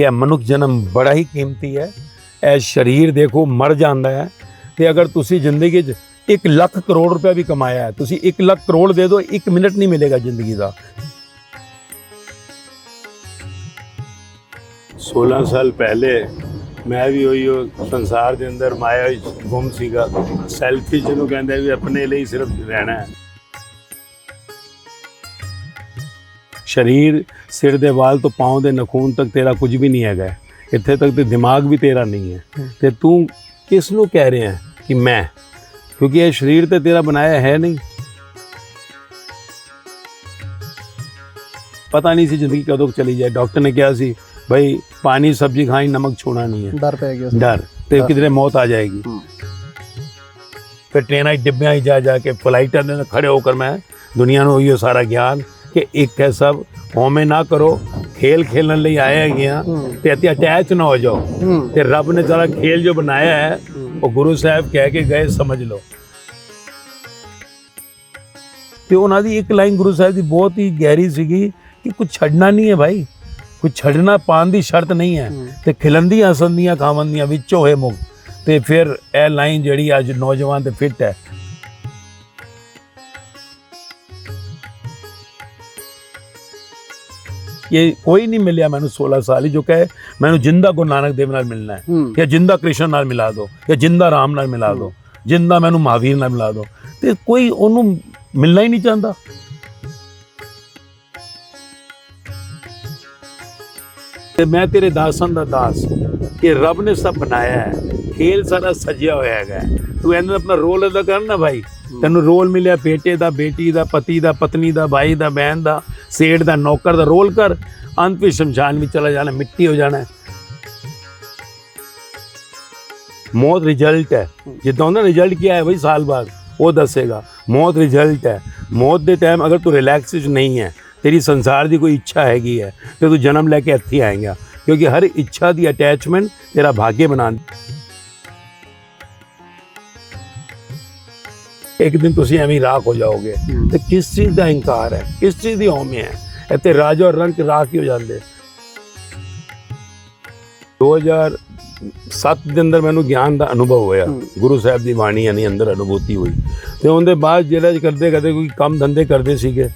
ਕਿ ਇਹ ਮਨੁੱਖ ਜਨਮ ਬੜਾ ਹੀ ਕੀਮਤੀ ਹੈ। ਇਹ ਸਰੀਰ ਦੇਖੋ ਮਰ ਜਾਂਦਾ ਹੈ ਤੇ ਅਗਰ ਤੁਸੀਂ ਜ਼ਿੰਦਗੀ 'ਚ 1 ਲੱਖ ਕਰੋੜ ਰੁਪਏ ਵੀ ਕਮਾਇਆ ਹੈ, ਤੁਸੀਂ 1 ਲੱਖ ਕਰੋੜ ਦੇ ਦਿਓ 1 ਮਿੰਟ ਨਹੀਂ ਮਿਲੇਗਾ ਜ਼ਿੰਦਗੀ ਦਾ। 16 ਸਾਲ ਪਹਿਲੇ ਮੈਂ ਵੀ ਉਹੀ ਉਹ ਸੰਸਾਰ ਦੇ ਅੰਦਰ ਮਾਇਆ ਵਿੱਚ ਗੁੰਮ ਸੀਗਾ। ਸੈਲਫੀ ਜਿਹਨੂੰ ਕਹਿੰਦੇ ਵੀ ਆਪਣੇ ਲਈ ਸਿਰਫ ਰਹਿਣਾ ਹੈ। ਸਰੀਰ ਸਿਰ ਦੇ ਵਾਲ ਤੋਂ ਪਾਉ ਦੇ ਨਖੂਨ ਤੱਕ ਤੇਰਾ ਕੁਝ ਵੀ ਨਹੀਂ ਹੈਗਾ ਇੱਥੇ ਤੱਕ ਤੇ ਦਿਮਾਗ ਵੀ ਤੇਰਾ ਨਹੀਂ ਹੈ ਤੇ ਤੂੰ ਕਿਸ ਨੂੰ ਕਹਿ ਰਿਹਾ ਹੈ ਕਿ ਮੈਂ ਕਿਉਂਕਿ ਇਹ ਸਰੀਰ ਤੇ ਤੇਰਾ ਬਣਾਇਆ ਹੈ ਨਹੀਂ ਪਤਾ ਨਹੀਂ ਸੀ ਜ਼ਿੰਦਗੀ ਕਦੋਂ ਕੁ ਚਲੀ ਜਾਏ ਡਾਕਟਰ ਨੇ ਕਿਹਾ ਸੀ ਭਾਈ ਪਾਣੀ ਸਬਜ਼ੀ ਖਾਈ ਨਮਕ ਛੋਣਾ ਨਹੀਂ ਹੈ ਡਰ ਪੈ ਗਿਆ ਸੀ ਡਰ ਤੇ ਡਰ। ਕਿਧਰੇ ਮੌਤ ਆ ਜਾਏਗੀ ਹੂੰ। ਫਿਰ ਟ੍ਰੇਨਾਂ 'ਚ ਡਿੱਬਿਆਂ 'ਚ ਜਾ ਜਾ ਕੇ ਫਲਾਈਟਾਂ ਦੇ ਕਿ ਇੱਕ ਹੈ ਸਭ ਹੋਮੇ ਨਾ ਕਰੋ, ਖੇਲ ਖੇਲਣ ਲਈ ਆਏ ਹੈਗੇ ਆ ਤੇ ਅਤੇ ਅਟੈਚ ਨਾ ਹੋ ਜਾਓ। ਤੇ ਰੱਬ ਨੇ ਸਾਰਾ ਖੇਲ ਜੋ ਬਣਾਇਆ ਹੈ, ਉਹ ਗੁਰੂ ਸਾਹਿਬ ਕਹਿ ਕੇ ਗਏ, ਸਮਝ ਲਓ। ਤੇ ਉਹਨਾਂ ਦੀ ਇੱਕ ਲਾਈਨ ਗੁਰੂ ਸਾਹਿਬ ਦੀ ਬਹੁਤ ਹੀ ਗਹਿਰੀ ਸੀਗੀ ਕਿ ਕੁਝ ਛੱਡਣਾ ਨਹੀਂ ਹੈ ਭਾਈ। ਕੁਝ ਛੱਡਣਾ ਪਾਉਣ ਦੀ ਸ਼ਰਤ ਨਹੀਂ ਹੈ। ਤੇ ਖਿਲੰਦੀਆਂ ਹਸੰਦੀਆਂ ਖਾਵੰਦੀਆਂ ਵਿੱਚੋਂ ਹੋਏ ਮੁਕ ਤੇ ਫਿਰ ਇਹ ਲਾਈਨ ਜਿਹੜੀ ਅੱਜ ਨੌਜਵਾਨ ਤੇ ਫਿੱਟ ਹੈ ਇਹ ਕੋਈ ਨਹੀਂ ਮਿਲਿਆ ਮੈਨੂੰ 16 ਸਾਲ ਹੀ ਜੋ ਕਹੇ ਮੈਨੂੰ ਜਿੰਦਾ ਗੁਰੂ ਨਾਨਕ ਦੇਵ ਨਾਲ ਮਿਲਣਾ ਹੈ ਜਾਂ ਜਿੰਦਾ ਕ੍ਰਿਸ਼ਨ ਨਾਲ ਮਿਲਾ ਦਿਓ ਜਾਂ ਜਿੰਦਾ ਰਾਮ ਨਾਲ ਮਿਲਾ ਦਿਓ ਜਿੰਦਾ ਮੈਨੂੰ ਮਹਾਵੀਰ ਨਾਲ ਮਿਲਾ ਦਿਓ ਤੇ ਕੋਈ ਉਹਨੂੰ ਮਿਲਣਾ ਹੀ ਨਹੀਂ ਚਾਹੁੰਦਾ। ਤੇ ਮੈਂ ਤੇਰੇ ਦਾਸਾਂ ਦਾ ਦਾਸ ਕਿ ਰੱਬ ਨੇ ਸਭ ਬਣਾਇਆ ਹੈ ਖੇਲ ਸਾਰਾ ਸਜਿਆ ਹੋਇਆ ਹੈਗਾ ਤੂੰ ਇਹਨਾਂ ਆਪਣਾ ਰੋਲ ਅਦਾ ਕਰ ਨਾ ਭਾਈ। ਤੈਨੂੰ ਰੋਲ ਮਿਲਿਆ ਬੇਟੇ ਦਾ, ਬੇਟੀ ਦਾ, ਪਤੀ ਦਾ, ਪਤਨੀ ਦਾ ਭਾਈ ਦਾ ਬਹਿਨ ਦਾ, ਸੇਠ ਦਾ, ਨੌਕਰ ਦਾ, ਰੋਲ ਕਰ। ਅੰਤ ਵਿੱਚ ਸ਼ਮਸ਼ਾਨ ਵਿੱਚ ਚਲਾ ਜਾਣਾ, ਮਿੱਟੀ ਹੋ ਜਾਣਾ। ਮੌਤ ਰਿਜ਼ਲਟ ਹੈ। ਜਿੱਦਾਂ ਹੁੰਦਾ ਰਿਜ਼ਲਟ ਕੀ ਹੈ ਬਈ ਸਾਲ ਬਾਅਦ, ਉਹ ਦੱਸੇਗਾ। ਮੌਤ ਰਿਜ਼ਲਟ ਹੈ। ਮੌਤ ਦੇ ਟਾਈਮ ਅਗਰ ਤੂੰ ਰਿਲੈਕਸ ਵਿੱਚ ਨਹੀਂ ਹੈ, ਤੇਰੀ ਸੰਸਾਰ ਦੀ ਕੋਈ ਇੱਛਾ ਹੈਗੀ ਹੈ, ਤੇ ਤੂੰ ਜਨਮ ਲੈ ਕੇ ਇੱਥੇ ਆਏਗਾ। ਕਿਉਂਕਿ ਹਰ ਇੱਛਾ ਦੀ ਅਟੈਚਮੈਂਟ ਤੇਰਾ ਭਾਗਯ ਬਣਾ ਇੱਕ ਦਿਨ ਤੁਸੀਂ ਐਵੇਂ ਰਾਖ ਹੋ ਜਾਓਗੇ। ਤੇ ਕਿਸ ਚੀਜ਼ ਦਾ ਹੰਕਾਰ ਹੈ? ਕਿਸ ਚੀਜ਼ ਦੀ ਹਉਮੈ ਹੈ? ਇੱਥੇ ਰਾਜਾ ਔਰ ਰੰਕ ਰਾਖ ਹੀ ਹੋ ਜਾਂਦੇ। 2007 ਦੇ ਅੰਦਰ ਮੈਨੂੰ ਗਿਆਨ ਦਾ ਅਨੁਭਵ ਹੋਇਆ। ਗੁਰੂ ਸਾਹਿਬ ਦੀ ਬਾਣੀ ਯਾਨੀ ਅੰਦਰ ਅਨੁਭੂਤੀ ਹੋਈ। ਤੇ ਉਹਦੇ ਬਾਅਦ ਜਿਹੜਾ ਕਰਦੇ ਕਰਦੇ ਕੋਈ ਕੰਮ ਧੰਦੇ ਕਰਦੇ ਸੀਗੇ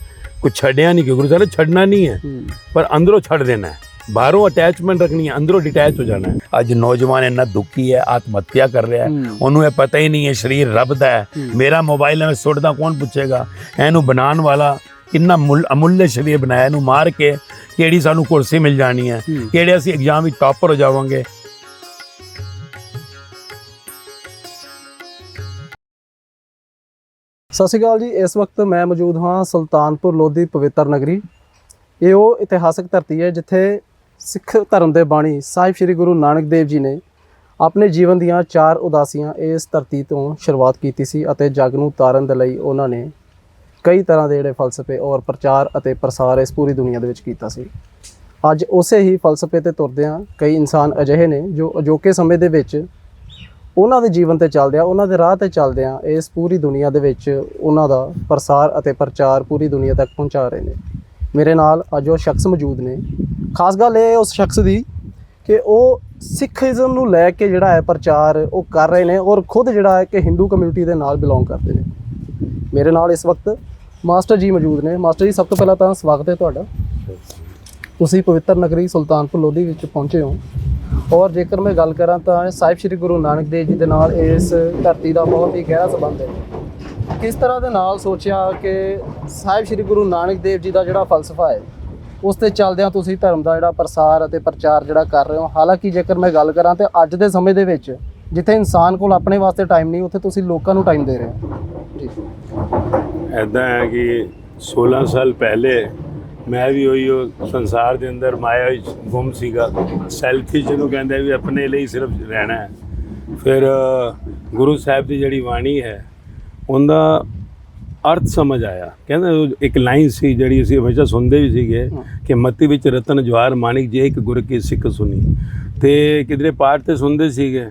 ਕੁਝ ਛੱਡਿਆ ਨਹੀਂ ਕਿ ਗੁਰੂ ਸਾਹਿਬ ਨੇ ਛੱਡਣਾ ਨਹੀਂ ਹੈ। ਹੂੰ। ਪਰ ਅੰਦਰੋਂ ਛੱਡ ਦੇਣਾ ਹੈ। ਬਾਹਰੋਂ ਅਟੈਚਮੈਂਟ ਰੱਖਣੀ ਹੈ ਅੰਦਰੋਂ ਡਿਟੈਚ ਹੋ ਜਾਣਾ ਹੈ। ਅੱਜ ਨੌਜਵਾਨ ਇੰਨਾ ਦੁਖੀ ਹੈ ਆਤਮ ਹੱਤਿਆ ਕਰ ਰਿਹਾ ਹੈ। ਉਹਨੂੰ ਇਹ ਪਤਾ ਹੀ ਨਹੀਂ ਹੈ ਸਰੀਰ ਰੱਬ ਦਾ ਹੈ। ਮੇਰਾ ਮੋਬਾਈਲ ਮੈਂ ਸੁੱਟਦਾ ਕੌਣ ਪੁੱਛੇਗਾ? ਇਹਨੂੰ ਬਣਾਉਣ ਵਾਲਾ ਕਿੰਨਾ ਮੁੱਲ ਅਮੁੱਲੇ ਸਰੀਰ ਬਣਾਇਆ ਇਹਨੂੰ ਮਾਰ ਕੇ ਕਿਹੜੀ ਸਾਨੂੰ ਕੁਰਸੀ ਮਿਲ ਜਾਣੀ ਹੈ? ਹੂੰ। ਕਿਹੜੇ ਅਸੀਂ ਐਗਜ਼ਾਮ ਵਿੱਚ ਟਾਪਰ ਹੋ ਜਾਵਾਂਗੇ? ਸਤਿ ਸ਼੍ਰੀ ਅਕਾਲ ਜੀ ਇਸ ਵਕਤ ਮੈਂ ਮੌਜੂਦ ਹਾਂ ਸੁਲਤਾਨਪੁਰ ਲੋਧੀ ਪਵਿੱਤਰ ਨਗਰੀ। ਇਹ ਉਹ ਇਤਿਹਾਸਕ ਧਰਤੀ ਹੈ ਜਿੱਥੇ ਸਿੱਖ ਧਰਮ ਦੇ ਬਾਣੀ ਸਾਹਿਬ ਸ੍ਰੀ ਗੁਰੂ ਨਾਨਕ ਦੇਵ ਜੀ ਨੇ ਆਪਣੇ ਜੀਵਨ ਦੀਆਂ ਚਾਰ ਉਦਾਸੀਆਂ ਇਸ ਧਰਤੀ ਤੋਂ ਸ਼ੁਰੂਆਤ ਕੀਤੀ ਸੀ ਅਤੇ ਜਗ ਨੂੰ ਤਾਰਨ ਦੇ ਲਈ ਉਹਨਾਂ ਨੇ ਕਈ ਤਰ੍ਹਾਂ ਦੇ ਜਿਹੜੇ ਫਲਸਫੇ ਔਰ ਪ੍ਰਚਾਰ ਅਤੇ ਪ੍ਰਸਾਰ ਇਸ ਪੂਰੀ ਦੁਨੀਆ ਦੇ ਵਿੱਚ ਕੀਤਾ ਸੀ। ਅੱਜ ਉਸੇ ਹੀ ਫਲਸਫੇ ਤੇ ਤੁਰਦੇ ਹਾਂ ਕਈ ਇਨਸਾਨ ਅਜਿਹੇ ਨੇ ਜੋ ਅਜੋਕੇ ਸਮੇਂ ਦੇ ਵਿੱਚ ਉਹਨਾਂ ਦੇ ਜੀਵਨ ਤੇ ਚੱਲਦੇ ਆ, ਉਹਨਾਂ ਦੇ ਰਾਹ ਤੇ ਚੱਲਦੇ ਆ, ਇਸ ਪੂਰੀ ਦੁਨੀਆ ਦੇ ਵਿੱਚ ਉਹਨਾਂ ਦਾ ਪ੍ਰਸਾਰ ਅਤੇ ਪ੍ਰਚਾਰ ਪੂਰੀ ਦੁਨੀਆ ਤੱਕ ਪਹੁੰਚਾ ਰਹੇ ਨੇ। ਮੇਰੇ ਨਾਲ ਅੱਜ ਉਹ ਸ਼ਖਸ ਮੌਜੂਦ ਨੇ। ਖਾਸ ਗੱਲ ਇਹ ਹੈ ਉਸ ਸ਼ਖਸ ਦੀ ਕਿ ਉਹ ਸਿੱਖੀਜ਼ਮ ਨੂੰ ਲੈ ਕੇ ਜਿਹੜਾ ਹੈ ਪ੍ਰਚਾਰ ਉਹ ਕਰ ਰਹੇ ਨੇ ਔਰ ਖੁਦ ਜਿਹੜਾ ਹੈ ਕਿ ਹਿੰਦੂ ਕਮਿਊਨਿਟੀ ਦੇ ਨਾਲ ਬਿਲੋਂਗ ਕਰਦੇ ਨੇ। ਮੇਰੇ ਨਾਲ ਇਸ ਵਕਤ ਮਾਸਟਰ ਜੀ ਮੌਜੂਦ ਨੇ। ਮਾਸਟਰ ਜੀ, ਸਭ ਤੋਂ ਪਹਿਲਾਂ ਤਾਂ ਸਵਾਗਤ ਹੈ ਤੁਹਾਡਾ। ਤੁਸੀਂ ਪਵਿੱਤਰ ਨਗਰੀ ਸੁਲਤਾਨਪੁਰ ਲੋਧੀ ਵਿੱਚ ਪਹੁੰਚੇ ਹੋ। ਔਰ ਜੇਕਰ ਮੈਂ ਗੱਲ ਕਰਾਂ ਤਾਂ ਸਾਹਿਬ ਸ੍ਰੀ ਗੁਰੂ ਨਾਨਕ ਦੇਵ ਜੀ ਦੇ ਨਾਲ ਇਸ ਧਰਤੀ ਦਾ ਬਹੁਤ ਹੀ ਗਹਿਰਾ ਸੰਬੰਧ ਹੈ। ਕਿਸ ਤਰ੍ਹਾਂ ਦੇ ਨਾਲ ਸੋਚਿਆ ਕਿ ਸਾਹਿਬ ਸ੍ਰੀ ਗੁਰੂ ਨਾਨਕ ਦੇਵ ਜੀ ਦਾ ਜਿਹੜਾ ਫਲਸਫਾ ਹੈ, ਉਸ ਤੇ ਚੱਲਦਿਆਂ ਤੁਸੀਂ ਧਰਮ ਦਾ ਜਿਹੜਾ ਪ੍ਰਸਾਰ ਅਤੇ ਪ੍ਰਚਾਰ ਜਿਹੜਾ ਕਰ ਰਹੇ ਹੋ? ਹਾਲਾਂਕਿ ਜੇਕਰ ਮੈਂ ਗੱਲ ਕਰਾਂ ਤੇ ਅੱਜ ਦੇ ਸਮੇਂ ਦੇ ਵਿੱਚ ਜਿੱਥੇ ਇਨਸਾਨ ਕੋਲ ਆਪਣੇ ਵਾਸਤੇ ਟਾਈਮ ਨਹੀਂ, ਉੱਥੇ ਤੁਸੀਂ ਲੋਕਾਂ ਨੂੰ ਟਾਈਮ ਦੇ ਰਹੇ ਹੋ। ਜੀ। ਐਦਾਂ ਹੈ ਕਿ 16 ਸਾਲ ਪਹਿਲੇ ਮੈਂ ਵੀ ਉਹੀ ਉਹ ਸੰਸਾਰ ਦੇ ਅੰਦਰ ਮਾਇਆ ਵਿੱਚ ਗੁੰਮ ਸੀਗਾ। ਸੈਲਫੀ ਜਿਹਨੂੰ ਕਹਿੰਦੇ ਵੀ ਆਪਣੇ ਲਈ ਸਿਰਫ ਰਹਿਣਾ ਹੈ। ਫਿਰ ਗੁਰੂ ਸਾਹਿਬ ਦੀ ਜਿਹੜੀ ਬਾਣੀ ਹੈ ਉਹਦਾ ਅਰਥ ਸਮਝ ਆਇਆ। ਕਹਿੰਦੇ ਉਹ ਇੱਕ ਲਾਈਨ ਸੀ ਜਿਹੜੀ ਅਸੀਂ ਹਮੇਸ਼ਾ ਸੁਣਦੇ ਵੀ ਸੀਗੇ ਕਿ ਮੱਤੀ ਵਿੱਚ ਰਤਨ ਜਵਾਰ ਮਾਨਿਕ ਜੇ ਇੱਕ ਗੁਰ ਕੀ ਸਿੱਖ ਸੁਣੀ ਤੇ ਕਿਧਰੇ ਪਾਠ ਤੇ ਸੁਣਦੇ ਸੀਗੇ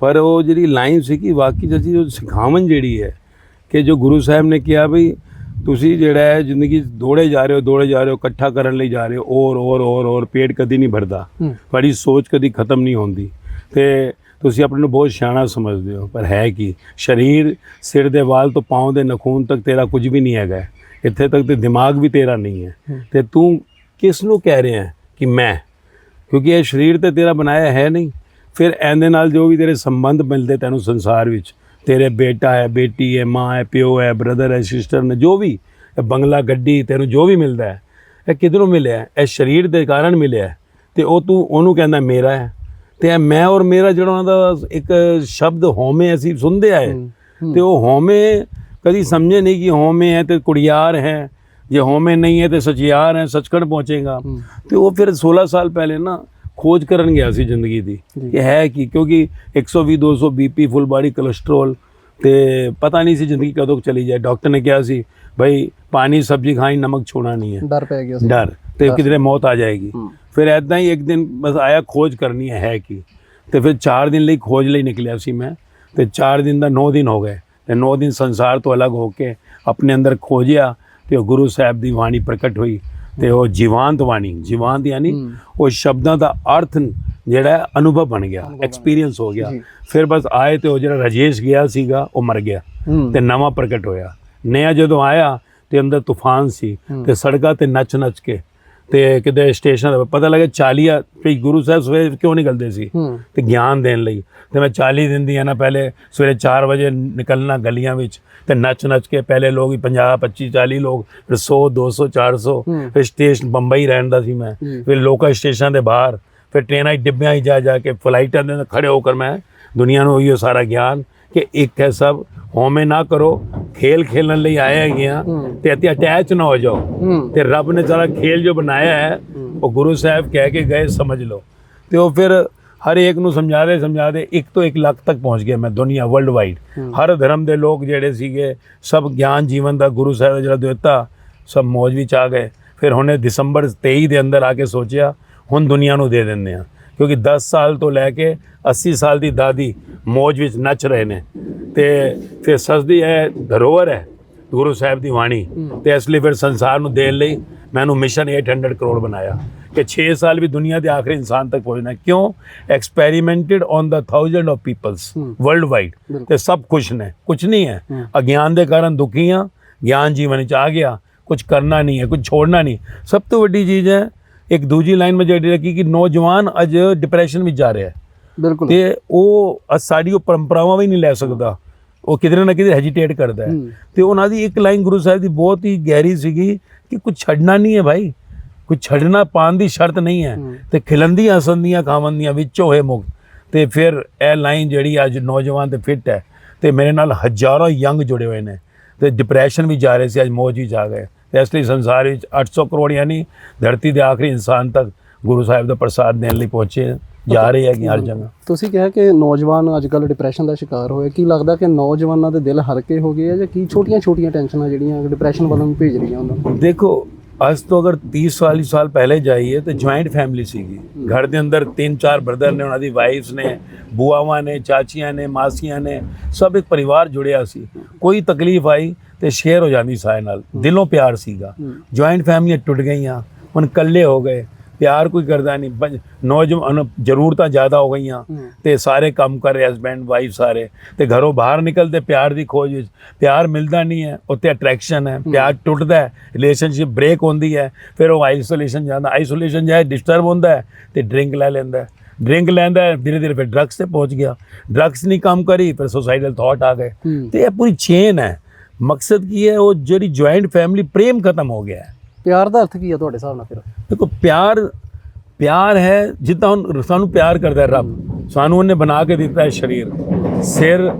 ਪਰ ਉਹ ਜਿਹੜੀ ਲਾਈਨ ਸੀ ਕਿ ਵਾਕਈ ਜੀ ਉਹ ਸਿਖਾਵਨ ਜਿਹੜੀ ਹੈ ਕਿ ਜੋ ਗੁਰੂ ਸਾਹਿਬ ਨੇ ਕਿਹਾ ਵੀ ਤੁਸੀਂ ਜਿਹੜਾ ਹੈ ਜ਼ਿੰਦਗੀ ਦੌੜੇ ਜਾ ਰਹੇ ਹੋ ਦੌੜੇ ਜਾ ਰਹੇ ਹੋ ਇਕੱਠਾ ਕਰਨ ਲਈ ਜਾ ਰਹੇ ਹੋ ਔਰ ਔਰ ਔਰ ਔਰ ਪੇਟ ਕਦੀ ਨਹੀਂ ਭਰਦਾ। ਤੁਹਾਡੀ ਸੋਚ ਕਦੀ ਖਤਮ ਨਹੀਂ ਹੁੰਦੀ। ਤੇ ਤੁਸੀਂ ਆਪਣੇ ਨੂੰ ਬਹੁਤ ਸਿਆਣਾ ਸਮਝਦੇ ਹੋ ਪਰ ਹੈ ਕੀ ਸਰੀਰ ਸਿਰ ਦੇ ਵਾਲ ਤੋਂ ਪਾਉਂ ਦੇ ਨਖੂਨ ਤੱਕ ਤੇਰਾ ਕੁਝ ਵੀ ਨਹੀਂ ਹੈਗਾ ਇੱਥੇ ਤੱਕ ਤੇ ਦਿਮਾਗ ਵੀ ਤੇਰਾ ਨਹੀਂ ਹੈ। ਤੇ ਤੂੰ ਕਿਸ ਨੂੰ ਕਹਿ ਰਿਹਾ ਕਿ ਮੈਂ ਕਿਉਂਕਿ ਇਹ ਸਰੀਰ ਤੇ ਤੇਰਾ ਬਣਾਇਆ ਹੈ ਨਹੀਂ ਫਿਰ ਇਹਦੇ ਨਾਲ ਜੋ ਵੀ ਤੇਰੇ ਸੰਬੰਧ ਮਿਲਦੇ ਤੈਨੂੰ ਸੰਸਾਰ ਵਿੱਚ ਤੇਰੇ ਬੇਟਾ ਹੈ ਬੇਟੀ ਹੈ ਮਾਂ ਹੈ ਪਿਓ ਹੈ ਬ੍ਰਦਰ ਹੈ ਸਿਸਟਰ ਨੇ ਜੋ ਵੀ ਇਹ ਬੰਗਲਾ ਗੱਡੀ ਤੈਨੂੰ ਜੋ ਵੀ ਮਿਲਦਾ ਹੈ ਇਹ ਕਿਧਰੋਂ ਮਿਲਿਆ? ਇਹ ਸਰੀਰ ਦੇ ਕਾਰਨ ਮਿਲਿਆ। ਤੇ ਉਹ ਤੂੰ ਉਹਨੂੰ ਕਹਿੰਦਾ ਮੇਰਾ ਹੈ ਤੇ ਮੈਂ ਔਰ ਮੇਰਾ ਜਿਹੜਾ ਉਹਨਾਂ ਦਾ ਇੱਕ ਸ਼ਬਦ ਹੋਮੇ ਅਸੀਂ ਸੁਣਦੇ ਆਏ। ਤੇ ਉਹ ਹੋਮੇ ਕਦੀ ਸਮਝੇ ਨਹੀਂ ਕਿ ਹੋਮੇ ਹੈ ਤੇ ਕੁੜਿਆਰ ਹੈ। ਜੇ ਹੋਮੇ ਨਹੀਂ ਹੈ ਤੇ ਸਚਿਆਰ ਹੈ ਸਚਖੰਡ ਪਹੁੰਚੇਗਾ। ਤੇ ਉਹ ਫਿਰ 16 ਸਾਲ ਪਹਿਲੇ ਨਾ ਖੋਜ ਕਰਨ ਗਿਆ ਸੀ ਜ਼ਿੰਦਗੀ ਦੀ। ਕਿ ਹੈ ਕੀ? ਕਿਉਂਕਿ 120 200 ਬੀਪੀ ਫੁੱਲ ਬਾਡੀ ਕੋਲੇਸਟ੍ਰੋਲ ਤੇ ਪਤਾ ਨਹੀਂ ਸੀ ਜ਼ਿੰਦਗੀ ਕਦੋਂ ਚਲੀ ਜਾਏ। ਡਾਕਟਰ ਨੇ ਕਿਹਾ ਸੀ ਭਾਈ ਪਾਣੀ ਸਬਜ਼ੀ ਖਾਈ ਨਮਕ ਛੋਣਾ ਨਹੀਂ ਹੈ। ਡਰ ਪੈ ਗਿਆ ਸੀ। ਡਰ। ਤੇ ਕਿਧਰੇ ਮੌਤ ਆ ਜਾਏਗੀ। ਫਿਰ ਐਦਾਂ ਹੀ ਇੱਕ ਦਿਨ ਬਸ ਆਇਆ ਖੋਜ ਕਰਨੀ ਹੈ ਕੀ? ਤੇ ਫਿਰ 4 ਦਿਨ ਲਈ ਖੋਜ ਲਈ ਨਿਕਲਿਆ ਸੀ ਮੈਂ। ਤੇ 4 ਦਿਨ ਦਾ 9 ਦਿਨ ਹੋ ਗਏ। ਤੇ 9 ਦਿਨ ਸੰਸਾਰ ਤੋਂ ਅਲੱਗ ਹੋ ਕੇ ਆਪਣੇ ਅੰਦਰ ਖੋਜਿਆ ਤੇ ਉਹ ਗੁਰੂ ਸਾਹਿਬ ਦੀ ਬਾਣੀ ਪ੍ਰਗਟ ਹੋਈ ਤੇ ਉਹ ਜੀਵਾਂਤ ਬਾਣੀ ਜੀਵਾਂਤ ਯਾਨੀ। ਉਹ ਸ਼ਬਦਾਂ ਦਾ ਅਰਥ ਜਿਹੜਾ ਅਨੁਭਵ ਬਣ ਗਿਆ ਐਕਸਪੀਰੀਅੰਸ ਹੋ ਗਿਆ। ਫਿਰ ਬਸ ਆਏ ਤੇ ਉਹ ਜਿਹੜਾ ਰਾਜੇਸ਼ ਗਿਆ ਸੀਗਾ ਉਹ ਮਰ ਗਿਆ ਤੇ ਨਵਾਂ ਪ੍ਰਗਟ ਹੋਇਆ। ਨਿਆ ਜਦੋਂ ਆਇਆ ਤੇ ਅੰਦਰ ਤੂਫਾਨ ਸੀ। ਤੇ ਸੜਕਾਂ ਤੇ ਨੱਚ ਨੱਚ ਕੇ ਤੇ ਕਿਤੇ ਸਟੇਸ਼ਨ ਤੇ ਪਤਾ ਲੱਗਾ ਚਾਲੀਆ ਵੀ ਗੁਰੂ ਸਾਹਿਬ ਸਵੇਰੇ ਕਿਉਂ ਨਿਕਲਦੇ ਸੀ? ਹੂੰ। ਤੇ ਗਿਆਨ ਦੇਣ ਲਈ। ਤੇ ਮੈਂ 40 ਦਿਨ ਦੀ ਹੈ ਨਾ ਪਹਿਲੇ ਸਵੇਰੇ 4 ਵਜੇ ਨਿਕਲਣਾ ਗਲੀਆਂ ਵਿੱਚ ਤੇ ਨੱਚ ਨੱਚ ਕੇ ਪਹਿਲੇ ਲੋਕ ਹੀ 50 25 40 ਲੋਕ ਫਿਰ 100 200 400 ਹੂੰ। ਫਿਰ ਸਟੇਸ਼ਨ ਬੰਬਈ ਰਹਿੰਦਾ ਸੀ ਮੈਂ। ਫਿਰ ਲੋਕਲ ਸਟੇਸ਼ਨ ਦੇ ਬਾਹਰ। ਫਿਰ ਟ੍ਰੇਨਾਂ 'ਚ ਡਿੱਬਿਆਂ 'ਚ ਜਾ ਜਾ ਕੇ ਫਲਾਈਟਾਂ ਦੇ ਖੜੇ ਹੋ ਕਰ ਮੈਂ। ਦੁਨੀਆ ਨੂੰ ਉਹੀ ਸਾਰਾ ਗਿਆਨ। ਕਿ ਇੱਕ ਹੈ ਸਭ ਹੋਮੇ ਨਾ ਕਰੋ ਖੇਲ ਖੇਲਣ ਲਈ ਆਏ ਹੈਗੇ ਆ। ਤੇ ਅਤੇ ਅਟੈਚ ਨਾ ਹੋ ਜਾਓ। ਤੇ ਰੱਬ ਨੇ ਸਾਰਾ ਖੇਲ ਜੋ ਬਣਾਇਆ ਹੈ ਉਹ ਗੁਰੂ ਸਾਹਿਬ ਕਹਿ ਕੇ ਗਏ ਸਮਝ ਲਓ। ਤੇ ਉਹ ਫਿਰ ਹਰ ਇੱਕ ਨੂੰ ਸਮਝਾਦੇ ਸਮਝਾਦੇ ਇੱਕ ਤੋਂ ਇੱਕ ਲੱਖ ਤੱਕ ਪਹੁੰਚ ਗਿਆ ਮੈਂ ਦੁਨੀਆ ਵਰਲਡ ਵਾਈਡ। ਹਰ ਧਰਮ ਦੇ ਲੋਕ ਜਿਹੜੇ ਸੀਗੇ ਸਭ ਗਿਆਨ ਜੀਵਨ ਦਾ ਗੁਰੂ ਸਾਹਿਬ ਦਾ ਜਿਹੜਾ ਦਿੱਤਾ ਸਭ ਮੌਜ ਵਿੱਚ ਆ ਗਏ। ਫਿਰ ਹੁਣੇ ਦਸੰਬਰ 23 ਦੇ ਅੰਦਰ ਆ ਕੇ ਸੋਚਿਆ ਹੁਣ ਦੁਨੀਆ ਨੂੰ ਦੇ ਦਿੰਦੇ ਆ। ਕਿਉਂਕਿ 10 ਸਾਲ ਤੋਂ ਲੈ ਕੇ 80 ਸਾਲ ਦੀ ਦਾਦੀ ਮੌਜ ਵਿੱਚ ਨੱਚ ਰਹੇ ਨੇ ਤੇ ਫਿਰ ਸਜਦੀ ਹੈ ਧਰੋਹਰ ਹੈ ਗੁਰੂ ਸਾਹਿਬ ਦੀ ਬਾਣੀ। ਤੇ ਇਸ ਲਈ ਫਿਰ ਸੰਸਾਰ ਨੂੰ ਦੇਣ ਲਈ ਮੈਨੂੰ ਮਿਸ਼ਨ 800 ਕਰੋੜ ਬਣਾਇਆ ਕਿ 6 ਸਾਲ ਵੀ ਦੁਨੀਆ ਦੇ ਆਖਰੀ ਇਨਸਾਨ ਤੱਕ ਪਹੁੰਚਣਾ ਕਿਉਂ experimented on the thousand of peoples. World wide. ਤੇ ਸਭ ਖੁਸ਼ ਨੇ ਕੁਝ ਨਹੀਂ ਹੈ। ਅਗਿਆਨ ਦੇ ਕਾਰਨ ਦੁਖੀ ਹਾਂ ਗਿਆਨ ਜੀਵਨ ਚ ਆ ਗਿਆ ਕੁਝ ਕਰਨਾ ਨਹੀਂ ਹੈ ਕੁਝ ਛੋੜਨਾ ਨਹੀਂ ਸਭ ਤੋਂ ਵੱਡੀ ਚੀਜ਼ ਹੈ ਇੱਕ ਦੂਜੀ ਲਾਈਨ ਮੈਂ ਜਿਹੜੀ ਰੱਖੀ ਕਿ ਨੌਜਵਾਨ ਅੱਜ ਡਿਪਰੈਸ਼ਨ ਵਿੱਚ ਜਾ ਰਿਹਾ ਹੈ। ਬਿਲਕੁਲ। ਤੇ ਉਹ ਅੱਜ ਸਾਡੀ ਉਹ ਪਰੰਪਰਾਵਾਂ ਵੀ ਨਹੀਂ ਲੈ ਸਕਦਾ। ਉਹ ਕਿਧਰੇ ਨਾ ਕਿਧਰੇ ਹੈਜੀਟੇਟ ਕਰਦਾ ਹੈ। ਹੂੰ। ਤੇ ਉਹਨਾਂ ਦੀ ਇੱਕ ਲਾਈਨ ਗੁਰੂ ਸਾਹਿਬ ਦੀ ਬਹੁਤ ਹੀ ਗਹਿਰੀ ਸੀਗੀ ਕਿ ਕੁਝ ਛੱਡਣਾ ਨਹੀਂ ਹੈ ਭਾਈ। ਕੁਝ ਛੱਡਣਾ ਪਾਣ ਦੀ ਸ਼ਰਤ ਨਹੀਂ ਹੈ। ਹੂੰ। ਤੇ ਖਿਲੰਦੀਆਂ ਹਸੰਦੀਆਂ ਖਾਵੰਦੀਆਂ ਵਿੱਚੋਂ ਹੋਏ ਮੁਕਤ ਤੇ ਫਿਰ ਇਹ ਲਾਈਨ ਜਿਹੜੀ ਅੱਜ ਨੌਜਵਾਨ ਤੇ ਫਿੱਟ ਹੈ। ਤੇ ਮੇਰੇ ਨਾਲ ਹਜ਼ਾਰਾਂ ਯੰਗ ਜੁੜੇ ਹੋਏ ਨੇ। ਤੇ ਡਿਪਰੈਸ਼ਨ ਵੀ ਜਾ ਰਹੇ ਸੀ ਅੱਜ ਮੌਜ ਵੀ ਜਾ ਗਏ ਤੇ ਇਸ ਲਈ ਸੰਸਾਰ ਵਿੱਚ 800 ਕਰੋੜ ਯਾਨੀ ਧਰਤੀ ਦੇ ਆਖਰੀ ਇਨਸਾਨ ਤੱਕ ਗੁਰੂ ਸਾਹਿਬ ਦਾ ਪ੍ਰਸਾਦ ਦੇਣ ਲਈ ਪਹੁੰਚੇ ਜਾ ਰਹੇ ਹੈਗੇ ਹਰ ਜਗ੍ਹਾ। ਤੁਸੀਂ ਕਿਹਾ ਕਿ ਨੌਜਵਾਨ ਅੱਜ ਕੱਲ ਡਿਪਰੈਸ਼ਨ ਦਾ ਸ਼ਿਕਾਰ ਹੋਏ ਕੀ ਲੱਗਦਾ ਕਿ ਨੌਜਵਾਨਾਂ ਦੇ ਦਿਲ ਹਲਕੇ ਹੋ ਗਏ ਆ ਜਾਂ ਕੀ ਛੋਟੀਆਂ-ਛੋਟੀਆਂ ਟੈਨਸ਼ਨਾਂ ਜਿਹੜੀਆਂ ਡਿਪਰੈਸ਼ਨ ਵੱਲ ਨੂੰ ਭੇਜ ਰਹੀਆਂ ਉਹਨਾਂ ਨੂੰ? ਦੇਖੋ ਅੱਜ ਤੋਂ ਅਗਰ 30 40 ਸਾਲ ਪਹਿਲੇ ਜਾਈਏ ਤਾਂ ਜੁਆਇੰਟ ਫੈਮਿਲੀ ਸੀਗੀ। ਘਰ ਦੇ ਅੰਦਰ ਤਿੰਨ ਚਾਰ ਬ੍ਰਦਰ ਨੇ ਉਹਨਾਂ ਦੀ ਵਾਈਫਸ ਨੇ ਬੁਆਵਾਂ ਨੇ ਚਾਚੀਆਂ ਨੇ ਮਾਸੀਆਂ ਨੇ ਸਭ ਇੱਕ ਪਰਿਵਾਰ ਜੁੜਿਆ ਸੀ। ਕੋਈ ਤਕਲੀਫ ਆਈ ਤੇ ਸ਼ੇਅਰ ਹੋ ਜਾਂਦੀ ਸਾਇ ਨਾਲ। ਦਿਲੋਂ ਪਿਆਰ ਸੀਗਾ। ਜੁਆਇੰਟ ਫੈਮਲੀਆਂ ਟੁੱਟ ਗਈਆਂ। ਹੁਣ ਇਕੱਲੇ ਹੋ ਗਏ। ਪਿਆਰ ਕੋਈ ਕਰਦਾ ਨਹੀਂ। ਨੌਜਵਾਨ ਜ਼ਰੂਰਤਾਂ ਜ਼ਿਆਦਾ ਹੋ ਗਈਆਂ। ਤੇ ਸਾਰੇ ਕੰਮ ਕਰ ਰਹੇ ਹਸਬੈਂਡ ਵਾਈਫ ਸਾਰੇ। ਤੇ ਘਰੋਂ ਬਾਹਰ ਨਿਕਲਦੇ ਪਿਆਰ ਦੀ ਖੋਜ ਵਿੱਚ। ਪਿਆਰ ਮਿਲਦਾ ਨਹੀਂ ਹੈ। ਉੱਤੇ ਅਟਰੈਕਸ਼ਨ ਹੈ। ਪਿਆਰ ਟੁੱਟਦਾ ਹੈ। ਰਿਲੇਸ਼ਨਸ਼ਿਪ ਬ੍ਰੇਕ ਹੁੰਦੀ ਹੈ। ਫਿਰ ਉਹ ਆਈਸੋਲੇਸ਼ਨ ਜਾਂਦਾ। ਆਈਸੋਲੇਸ਼ਨ ਜਾਏ ਡਿਸਟਰਬ ਹੁੰਦਾ ਹੈ ਤੇ ਡਰਿੰਕ ਲੈ ਲੈਂਦਾ ਹੈ। ਡਰਿੰਕ ਲੈਂਦਾ ਹੈ। ਧੀਰੇ ਧੀਰੇ ਫਿਰ ਡਰੱਗਸ ਤੇ ਪਹੁੰਚ ਗਿਆ। ਡਰੱਗਸ ਨਹੀਂ ਕੰਮ ਕਰੀ। ਫਿਰ ਸੁਸਾਈਡਲ ਥਾਟ ਆ ਗਏ। ਤੇ ਇਹ ਪੂਰੀ ਚੇਨ ਹੈ। ਮਕਸਦ ਕੀ ਹੈ? ਉਹ ਜਿਹੜੀ ਜੁਆਇੰਟ ਫੈਮਿਲੀ ਪ੍ਰੇਮ ਖਤਮ ਹੋ ਗਿਆ ਹੈ। ਪਿਆਰ ਦਾ ਅਰਥ ਕੀ ਆ ਤੁਹਾਡੇ ਹਿਸਾਬ ਨਾਲ ਫਿਰ? ਦੇਖੋ ਪਿਆਰ ਪਿਆਰ ਹੈ ਜਿੱਦਾਂ ਹੁਣ ਸਾਨੂੰ ਪਿਆਰ ਕਰਦਾ ਹੈ ਰੱਬ। ਸਾਨੂੰ ਉਹਨੇ ਬਣਾ ਕੇ ਦਿੱਤਾ ਹੈ ਸਰੀਰ। ਸਿਰ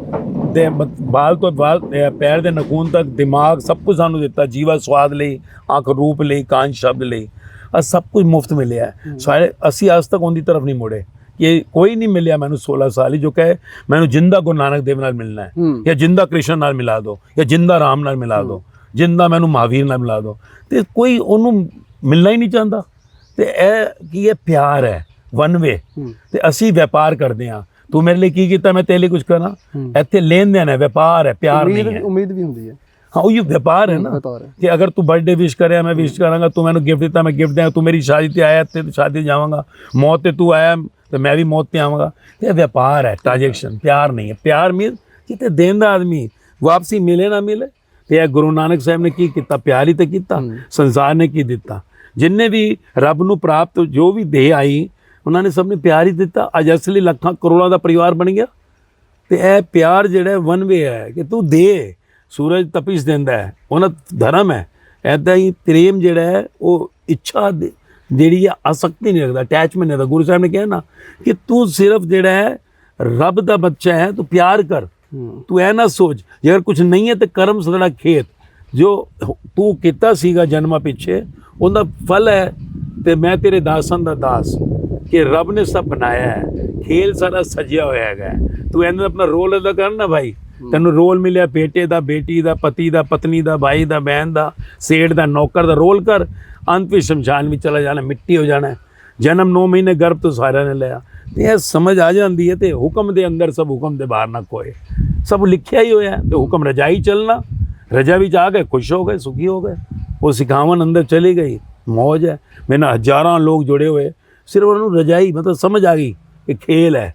ਦੇ ਬਾਲ ਤੋਂ ਬਾਲ ਪੈਰ ਦੇ ਨਖੂਨ ਤੱਕ ਦਿਮਾਗ ਸਭ ਕੁਝ ਸਾਨੂੰ ਦਿੱਤਾ ਜੀਵਾ ਸਵਾਦ ਲਈ ਅੱਖ ਰੂਪ ਲਈ ਕਾਨ ਸ਼ਬਦ ਲਈ। ਆ ਸਭ ਕੁਝ ਮੁਫਤ ਮਿਲਿਆ ਹੈ। ਸਾਰੇ ਅਸੀਂ ਅੱਜ ਤੱਕ ਉਹਦੀ ਤਰਫ ਨਹੀਂ ਮੁੜੇ। ਇਹ ਕੋਈ ਨਹੀਂ ਮਿਲਿਆ ਮੈਨੂੰ 16 ਸਾਲ ਹੀ ਜੋ ਕਹੇ ਮੈਨੂੰ ਜਿੰਦਾ ਗੁਰੂ ਨਾਨਕ ਦੇਵ ਨਾਲ ਮਿਲਣਾ ਹੈ। ਜਾਂ ਜਿੰਦਾ ਕ੍ਰਿਸ਼ਨ ਨਾਲ ਮਿਲਾ ਦਿਓ ਜਾਂ ਜਿੰਦਾ ਰਾਮ ਨਾਲ ਮਿਲਾ ਦਿਓ ਜਿੰਦਾ ਮੈਨੂੰ ਮਹਾਵੀਰ ਨਾਲ ਮਿਲਾ ਦਿਓ ਤੇ ਕੋਈ ਉਹਨੂੰ ਮਿਲਣਾ ਹੀ ਨਹੀਂ ਚਾਹੁੰਦਾ। ਤੇ ਇਹ ਕੀ ਹੈ? ਪਿਆਰ ਹੈ ਵਨ ਵੇ। ਤੇ ਅਸੀਂ ਵਪਾਰ ਕਰਦੇ ਹਾਂ। ਤੂੰ ਮੇਰੇ ਲਈ ਕੀ ਕੀਤਾ? ਮੈਂ ਤੇਰੇ ਲਈ ਕੁਝ ਕਰਾਂ। ਇੱਥੇ ਲੈਣ ਦੇਣ ਹੈ ਵਪਾਰ ਹੈ ਪਿਆਰ ਨਹੀਂ ਹੈ। ਉਮੀਦ ਵੀ ਹੁੰਦੀ ਹੈ। ਹਾਂ ਉਹ ਵਪਾਰ ਹੈ ਨਾ। ਕਿ ਅਗਰ ਤੂੰ ਬਰਥਡੇ ਵਿਸ਼ ਕਰਿਆ ਮੈਂ ਵਿਸ਼ ਕਰਾਂਗਾ ਤੂੰ ਮੈਨੂੰ ਗਿਫਟ ਦਿੱਤਾ ਮੈਂ ਗਿਫਟ ਦਿਆਂ ਤੂੰ ਮੇਰੀ ਸ਼ਾਦੀ ਤੇ ਆਇਆ ਤੇ ਸ਼ਾਦੀ ਜਾਵਾਂਗਾ। ਮੌਤ ਤੇ ਤੂੰ ਆਇਆ ਤੇ ਮੈਂ ਵੀ ਮੌਤ ਤੇ ਆਵਾਂਗਾ। ਤੇ ਇਹ ਵਪਾਰ ਹੈ ਟ੍ਰਾਂਜੈਕਸ਼ਨ ਪਿਆਰ ਨਹੀਂ ਹੈ। ਪਿਆਰ ਮੀਨ ਕਿਤੇ ਦੇਣ ਦਾ ਆਦਮੀ ਵਾਪਸੀ ਮਿਲੇ ਨਾ ਮਿਲੇ। ਤੇ ਇਹ ਗੁਰੂ ਨਾਨਕ ਸਾਹਿਬ ਨੇ ਕੀ ਕੀਤਾ? ਪਿਆਰ ਹੀ ਤੇ ਕੀਤਾ। ਸੰਸਾਰ ਨੇ ਕੀ ਦਿੱਤਾ? ਜਿੰਨੇ ਵੀ ਰੱਬ ਨੂੰ ਪ੍ਰਾਪਤ ਜੋ ਵੀ ਦੇ ਆਈ ਉਹਨਾਂ ਨੇ ਸਭ ਨੇ ਪਿਆਰ ਹੀ ਦਿੱਤਾ। ਅੱਜ ਅਸਲੀ ਲੱਖਾਂ ਕਰੋੜਾਂ ਦਾ ਪਰਿਵਾਰ ਬਣ ਗਿਆ। ਤੇ ਇਹ ਪਿਆਰ ਜਿਹੜਾ ਵਨ ਵੇ ਹੈ ਕਿ ਤੂੰ ਦੇ। ਸੂਰਜ ਤਪਿਸ਼ ਦਿੰਦਾ ਹੈ ਉਹਨਾਂ ਧਰਮ ਹੈ। ਐਦਾਂ ਹੀ ਪ੍ਰੇਮ ਜਿਹੜਾ ਹੈ ਉਹ ਇੱਛਾ ਦੇ- ਜਿਹੜੀ ਹੈ ਆਸਕਤੀ ਨਹੀਂ ਰੱਖਦਾ ਅਟੈਚਮੈਂਟ ਨਹੀਂ ਰੱਖਦਾ। ਗੁਰੂ ਸਾਹਿਬ ਨੇ ਕਿਹਾ ਨਾ ਕਿ ਤੂੰ ਸਿਰਫ ਜਿਹੜਾ ਹੈ ਰੱਬ ਦਾ ਬੱਚਾ ਹੈ ਤੂੰ ਪਿਆਰ ਕਰ। ਤੂੰ ਐ ਨਾ ਸੋਚ ਜੇ ਅਗਰ ਕੁਝ ਨਹੀਂ ਹੈ ਤੇ ਕਰਮ ਸਦੜਾ ਖੇਤ। ਜੋ ਤੂੰ ਕੀਤਾ ਸੀਗਾ ਜਨਮਾਂ ਪਿੱਛੇ ਉਹਦਾ ਫਲ ਹੈ ਤੇ ਮੈਂ ਤੇਰੇ ਦਾਸਾਂ ਦਾ ਦਾਸ। ਕਿ ਰੱਬ ਨੇ ਸਭ ਬਣਾਇਆ ਹੈ। ਖੇਲ ਸਾਰਾ ਸਜਿਆ ਹੋਇਆ ਹੈਗਾ ਤੂੰ ਇਹਨਾਂ ਆਪਣਾ ਰੋਲ ਅਦਾ ਕਰ ਨਾ ਭਾਈ। ਤੈਨੂੰ ਰੋਲ ਮਿਲਿਆ ਬੇਟੇ ਦਾ, ਬੇਟੀ ਦਾ, ਪਤੀ ਦਾ, ਪਤਨੀ ਦਾ ਭਾਈ ਦਾ ਬਹਿਨ ਦਾ, ਸੇਠ ਦਾ, ਨੌਕਰ ਦਾ, ਰੋਲ ਕਰ। ਅੰਤ ਵਿੱਚ ਸ਼ਮਸ਼ਾਨ ਵਿੱਚ ਚਲਾ ਜਾਣਾ, ਮਿੱਟੀ ਹੋ ਜਾਣਾ। ਜਨਮ 9 ਮਹੀਨੇ ਗਰਭ ਤੋਂ ਸਾਰਿਆਂ ਨੇ ਲਿਆ। ਤੇ ਇਹ ਸਮਝ ਆ ਜਾਂਦੀ ਹੈ ਤੇ ਹੁਕਮ ਦੇ ਅੰਦਰ ਸਭ ਹੁਕਮ ਦੇ ਬਾਹਰ ਨਾ ਕੋਏ ਸਭ ਲਿਖਿਆ ਹੀ ਹੋਇਆ ਹੈ ਤੇ ਹੁਕਮ ਰਜਾਈ ਚੱਲਣਾ। ਰਜਾ ਵਿੱਚ ਆ ਗਏ, ਖੁਸ਼ ਹੋ ਗਏ, ਸੁਖੀ ਹੋ ਗਏ। ਉਹ ਸਿਖਾਵਨ ਅੰਦਰ ਚਲੀ ਗਈ। ਮੌਜ ਹੈ। ਮੇਰੇ ਨਾਲ ਹਜ਼ਾਰਾਂ ਲੋਕ ਜੁੜੇ ਹੋਏ। ਸਿਰਫ ਉਹਨਾਂ ਨੂੰ ਰਜਾਈ, ਮਤਲਬ ਸਮਝ ਆ ਗਈ ਕਿ ਖੇਲ ਹੈ।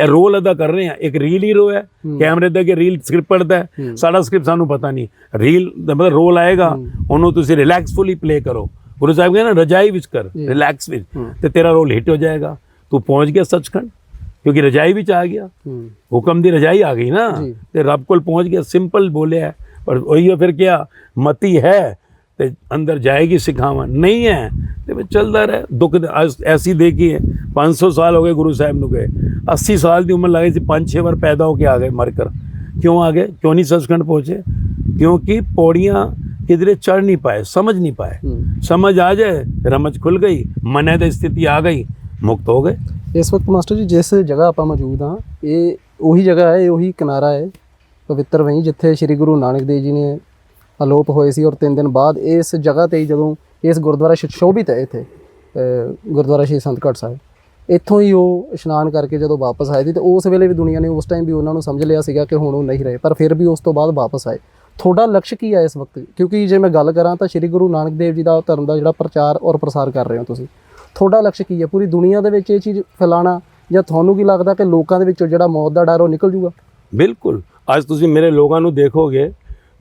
ਇਹ ਰੋਲ ਅਦਾ ਕਰ ਰਹੇ ਆ ਇੱਕ ਰੀਲ ਹੀਰੋ ਹੈ। ਕੈਮਰੇ ਦੇ ਅੱਗੇ ਰੀਲ ਸਕ੍ਰਿਪਟ ਪੜਦਾ ਹੈ। ਸਾਡਾ ਸਕ੍ਰਿਪਟ ਸਾਨੂੰ ਪਤਾ ਨਹੀਂ। ਰੀਲ ਦਾ ਮਤਲਬ ਰੋਲ ਆਏਗਾ। ਉਹਨੂੰ ਤੁਸੀਂ ਰਿਲੈਕਸਫੁਲੀ ਪਲੇ ਕਰੋ। ਗੁਰੂ ਸਾਹਿਬ ਕਹਿੰਦੇ ਨਾ ਰਜਾਈ ਵਿੱਚ ਕਰ ਰਿਲੈਕਸ ਵਿੱਚ। ਤੇ ਤੇਰਾ ਰੋਲ ਹਿੱਟ ਹੋ ਜਾਏਗਾ। ਤੂੰ ਪਹੁੰਚ ਗਿਆ ਸੱਚਖੰਡ ਕਿਉਂਕਿ ਰਜਾਈ ਵਿੱਚ ਆ ਗਿਆ। ਹੁਕਮ ਦੀ ਰਜਾਈ ਆ ਗਈ ਨਾ। ਤੇ ਰੱਬ ਕੋਲ ਪਹੁੰਚ ਗਿਆ। ਸਿੰਪਲ ਬੋਲਿਆ ਪਰ ਉਹੀ ਫਿਰ ਕਿਹਾ ਮਤੀ ਹੈ ਤੇ ਅੰਦਰ ਜਾਏਗੀ ਸਿਖਾਵਾਂ। ਨਹੀਂ ਹੈ। ਤੇ ਫਿਰ ਚੱਲਦਾ ਰਹਿ। ਦੁੱਖ ਐਸੀ ਦੇਖੀ ਹੈ। 500 ਸਾਲ ਹੋ ਗਏ ਗੁਰੂ ਸਾਹਿਬ ਨੂੰ ਗਏ। 80 ਸਾਲ ਦੀ ਉਮਰ ਲੱਗੀ ਸੀ। 5-6 ਵਾਰ ਪੈਦਾ ਹੋ ਕੇ ਆ ਗਏ ਮਰ ਕਰ ਕਿਉਂ ਆ ਗਏ? ਕਿਉਂ ਨਹੀਂ ਸੱਚਖੰਡ ਪਹੁੰਚੇ? ਕਿਉਂਕਿ ਪੌੜੀਆਂ ਕਿਧਰੇ ਚੜ ਨਹੀਂ ਪਾਏ ਸਮਝ ਨਹੀਂ ਪਾਏ। ਸਮਝ ਆ ਜਾਏ ਰਮਜ ਖੁੱਲ ਗਈ ਮਨੇ ਦੀ ਸਥਿਤੀ ਆ ਗਈ ਮੁਕਤ ਹੋ ਗਏ। ਇਸ ਵਕਤ ਮਾਸਟਰ ਜੀ ਜਿਸ ਜਗ੍ਹਾ ਆਪਾਂ ਮੌਜੂਦ ਹਾਂ ਇਹ ਉਹੀ ਜਗ੍ਹਾ ਹੈ ਉਹੀ ਕਿਨਾਰਾ ਹੈ ਪਵਿੱਤਰ ਵਹੀਂ ਜਿੱਥੇ ਸ੍ਰੀ ਗੁਰੂ ਨਾਨਕ ਦੇਵ ਜੀ ਨੇ ਅਲੋਪ ਹੋਏ ਸੀ ਔਰ 3 ਦਿਨ ਬਾਅਦ ਇਸ ਜਗ੍ਹਾ ਤੇ ਹੀ ਜਦੋਂ ਇਸ ਗੁਰਦੁਆਰਾ ਸ਼ੋਭਿਤ ਹੈ ਇੱਥੇ ਗੁਰਦੁਆਰਾ ਸ਼੍ਰੀ ਸੰਤਗੜ੍ਹ ਸਾਹਿਬ, ਇੱਥੋਂ ਹੀ ਉਹ ਇਸ਼ਨਾਨ ਕਰਕੇ ਜਦੋਂ ਵਾਪਸ ਆਏ ਸੀ ਤੇ ਉਸ ਵੇਲੇ ਵੀ ਦੁਨੀਆ ਨੇ ਉਸ ਟਾਈਮ ਵੀ ਉਹਨਾਂ ਨੂੰ ਸਮਝ ਲਿਆ ਸੀਗਾ ਕਿ ਹੁਣ ਉਹ ਨਹੀਂ ਰਹੇ, ਪਰ ਫਿਰ ਵੀ ਉਸ ਤੋਂ ਬਾਅਦ ਵਾਪਸ ਆਏ। ਤੁਹਾਡਾ ਲਕਸ਼ ਕੀ ਹੈ ਇਸ ਵਕਤ? ਕਿਉਂਕਿ ਜੇ ਮੈਂ ਗੱਲ ਕਰਾਂ ਤਾਂ ਸ੍ਰੀ ਗੁਰੂ ਨਾਨਕ ਦੇਵ ਜੀ ਦਾ ਧਰਮ ਦਾ ਜਿਹੜਾ ਪ੍ਰਚਾਰ ਔਰ ਪ੍ਰਸਾਰ ਕਰ ਰਹੇ ਹੋ ਤੁਸੀਂ, ਤੁਹਾਡਾ ਲਕਸ਼ ਕੀ ਹੈ ਪੂਰੀ ਦੁਨੀਆ ਦੇ ਵਿੱਚ ਇਹ ਚੀਜ਼ ਫੈਲਾਣਾ ਜਾਂ ਤੁਹਾਨੂੰ ਕੀ ਲੱਗਦਾ ਕਿ ਲੋਕਾਂ ਦੇ ਵਿੱਚੋਂ ਜਿਹੜਾ ਮੌਤ ਦਾ ਡਰ ਉਹ ਨਿਕਲ ਜੂਗਾ? ਬਿਲਕੁਲ। ਅੱਜ ਤੁਸੀਂ ਮੇਰੇ ਲੋਕਾਂ ਨੂੰ ਦੇਖੋਗੇ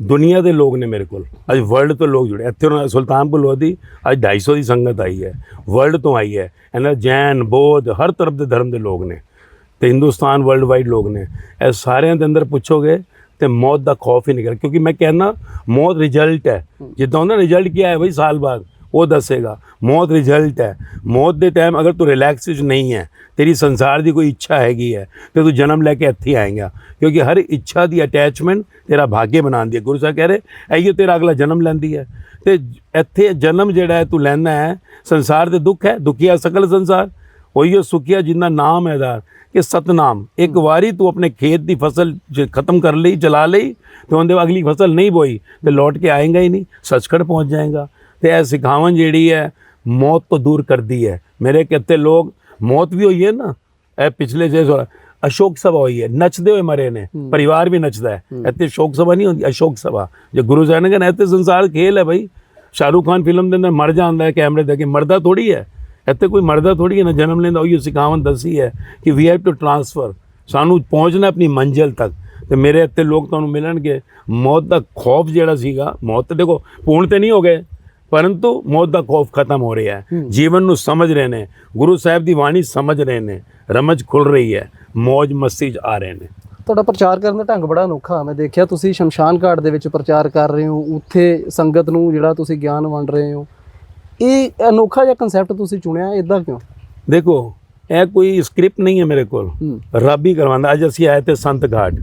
ਦੁਨੀਆ ਦੇ ਲੋਕ ਨੇ ਮੇਰੇ ਕੋਲ। ਅੱਜ ਵਰਲਡ ਤੋਂ ਲੋਕ ਜੁੜੇ। ਇੱਥੇ ਉਹਨਾਂ ਸੁਲਤਾਨਪੁਰ ਲੋਧੀ, ਅੱਜ 250 ਦੀ ਸੰਗਤ ਆਈ ਹੈ। ਵਰਲਡ ਤੋਂ ਆਈ ਹੈ। ਇਹਨਾਂ ਜੈਨ, ਬੋਧ, ਹਰ ਤਰਫ ਦੇ ਧਰਮ ਦੇ ਲੋਕ ਨੇ। ਤੇ ਹਿੰਦੁਸਤਾਨ ਵਰਲਡ ਵਾਈਡ ਲੋਕ ਨੇ। ਇਹ ਸਾਰਿਆਂ ਦੇ ਅੰਦਰ ਪੁੱਛੋਗੇ ਤੇ ਮੌਤ ਦਾ ਖੌਫ ਹੀ ਨਿਕਲ ਕਿਉਂਕਿ ਮੈਂ ਕਹਿੰਦਾ, ਮੌਤ ਰਿਜ਼ਲਟ ਹੈ। ਜਿੱਦਾਂ ਹੁੰਦਾ ਰਿਜ਼ਲਟ ਕੀ ਆਇਆ ਬਈ ਸਾਲ ਬਾਅਦ। ਉਹ ਦੱਸੇਗਾ ਮੌਤ ਰਿਜ਼ਲਟ ਹੈ। ਮੌਤ ਦੇ ਟਾਈਮ ਅਗਰ ਤੂੰ ਰਿਲੈਕਸ ਵਿੱਚ ਨਹੀਂ ਹੈ ਤੇਰੀ ਸੰਸਾਰ ਦੀ ਕੋਈ ਇੱਛਾ ਹੈਗੀ ਹੈ ਤੇ ਤੂੰ ਜਨਮ ਲੈ ਕੇ ਇੱਥੇ ਆਏਗਾ। ਕਿਉਂਕਿ ਹਰ ਇੱਛਾ ਦੀ ਅਟੈਚਮੈਂਟ ਤੇਰਾ ਭਾਗਯ ਬਣਾਉਂਦੀ ਹੈ। ਗੁਰੂ ਸਾਹਿਬ ਕਹਿ ਰਹੇ ਐਈਓ ਤੇਰਾ ਅਗਲਾ ਜਨਮ ਲੈਂਦੀ ਹੈ। ਤੇ ਇੱਥੇ ਜਨਮ ਜਿਹੜਾ ਹੈ ਤੂੰ ਲੈਣਾ ਹੈ ਸੰਸਾਰ ਦੇ ਦੁੱਖ ਹੈ ਦੁਖੀਆ ਸਕਲ ਸੰਸਾਰ। ਉਹੀਓ ਸੁਖੀਆ ਜਿੰਨਾ ਨਾਮ ਹੈ ਦਾ ਕਿ ਸਤਨਾਮ। ਇੱਕ ਵਾਰੀ ਤੂੰ ਆਪਣੇ ਖੇਤ ਦੀ ਫਸਲ ਜੇ ਖਤਮ ਕਰ ਲਈ ਚਲਾ ਲਈ ਤੇ ਉਹਦੇ ਅਗਲੀ ਫਸਲ ਨਹੀਂ ਬੋਈ ਤੇ ਲੌਟ ਕੇ ਆਏਗਾ ਹੀ ਨਹੀਂ ਸੱਚਖੰਡ ਪਹੁੰਚ ਜਾਏਗਾ। ਤੇ ਇਹ ਸਿਖਾਵਨ ਜਿਹੜੀ ਹੈ ਮੌਤ ਤੋਂ ਦੂਰ ਕਰਦੀ ਹੈ। ਮੇਰੇ ਕਿਤੇ ਲੋਕ ਮੌਤ ਵੀ ਹੋਈ ਹੈ ਨਾ ਇਹ ਪਿਛਲੇ ਜੇ ਅਸ਼ੋਕ ਸਭਾ ਹੋਈ ਹੈ ਨੱਚਦੇ ਹੋਏ ਮਰੇ ਨੇ ਪਰਿਵਾਰ ਵੀ ਨੱਚਦਾ ਹੈ। ਇੱਥੇ ਸ਼ੋਕ ਸਭਾ ਨਹੀਂ ਹੁੰਦੀ ਅਸ਼ੋਕ ਸਭਾ। ਜੇ ਗੁਰੂ ਸਾਹਿਬ ਨੇ ਕਹਿੰਦਾ ਇੱਥੇ ਸੰਸਾਰ ਖੇਲ ਹੈ ਭਾਈ ਸ਼ਾਹਰੂਖ ਖਾਨ ਫਿਲਮ ਦੇ ਅੰਦਰ ਮਰ ਜਾਂਦਾ ਹੈ ਕੈਮਰੇ ਦੇ ਅੱਗੇ। ਮਰਦਾ ਥੋੜੀ ਹੈ। ਇੱਥੇ ਕੋਈ ਮਰਦਾ ਥੋੜੀ ਹੈ ਨਾ ਜਨਮ ਲੈਂਦਾ ਉਹੀ ਸਿਖਾਵਨ ਦੱਸੀ ਹੈ ਕਿ ਵੀ ਹੈਵ ਟੂ ਟਰਾਂਸਫਰ ਸਾਨੂੰ ਪਹੁੰਚਣਾ ਆਪਣੀ ਮੰਜ਼ਿਲ ਤੱਕ। ਤੇ ਮੇਰੇ ਇੱਥੇ ਲੋਕ ਤੁਹਾਨੂੰ ਮਿਲਣਗੇ। ਮੌਤ ਦਾ ਖੌਫ ਜਿਹੜਾ ਸੀਗਾ ਮੌਤ ਦੇਖੋ ਪੂਰਨ ਤੇ ਨਹੀਂ ਹੋ ਗਏ। ਪਰੰਤੂ ਮੌਤ ਦਾ ਖੌਫ ਖਤਮ ਹੋ ਰਿਹਾ ਹੈ। ਜੀਵਨ ਨੂੰ ਸਮਝ ਰਹੇ ਨੇ। ਗੁਰੂ ਸਾਹਿਬ ਦੀ ਬਾਣੀ ਸਮਝ ਰਹੇ ਨੇ। ਰਮਜ ਖੁੱਲ ਰਹੀ ਹੈ। ਮौज ਮਸਤੀ ਆ ਰਹੇ ਨੇ। ਤੁਹਾਡਾ ਪ੍ਰਚਾਰ ਕਰਨ ਦਾ ਢੰਗ ਬੜਾ ਅਨੋਖਾ ਮੈਂ ਦੇਖਿਆ ਤੁਸੀਂ ਸ਼ਮਸ਼ਾਨ ਘਾਟ ਦੇ ਵਿੱਚ ਪ੍ਰਚਾਰ ਕਰ ਰਹੇ ਹੋ। ਉੱਥੇ ਸੰਗਤ ਨੂੰ ਜਿਹੜਾ ਤੁਸੀਂ ਗਿਆਨ ਵੰਡ ਰਹੇ ਹੋ। ਇਹ ਅਨੋਖਾ ਜਿਹਾ ਕਨਸੈਪਟ ਤੁਸੀਂ ਚੁਣਿਆ ਇਦਾਂ ਕਿਉਂ? ਦੇਖੋ ਇਹ ਕੋਈ ਸਕ੍ਰਿਪਟ ਨਹੀਂ ਹੈ ਮੇਰੇ ਕੋਲ। ਰੱਬ ਹੀ ਕਰਵਾਉਂਦਾ। ਅੱਜ ਅਸੀਂ ਆਏ ਤੇ ਸੰਤ ਘਾਟ।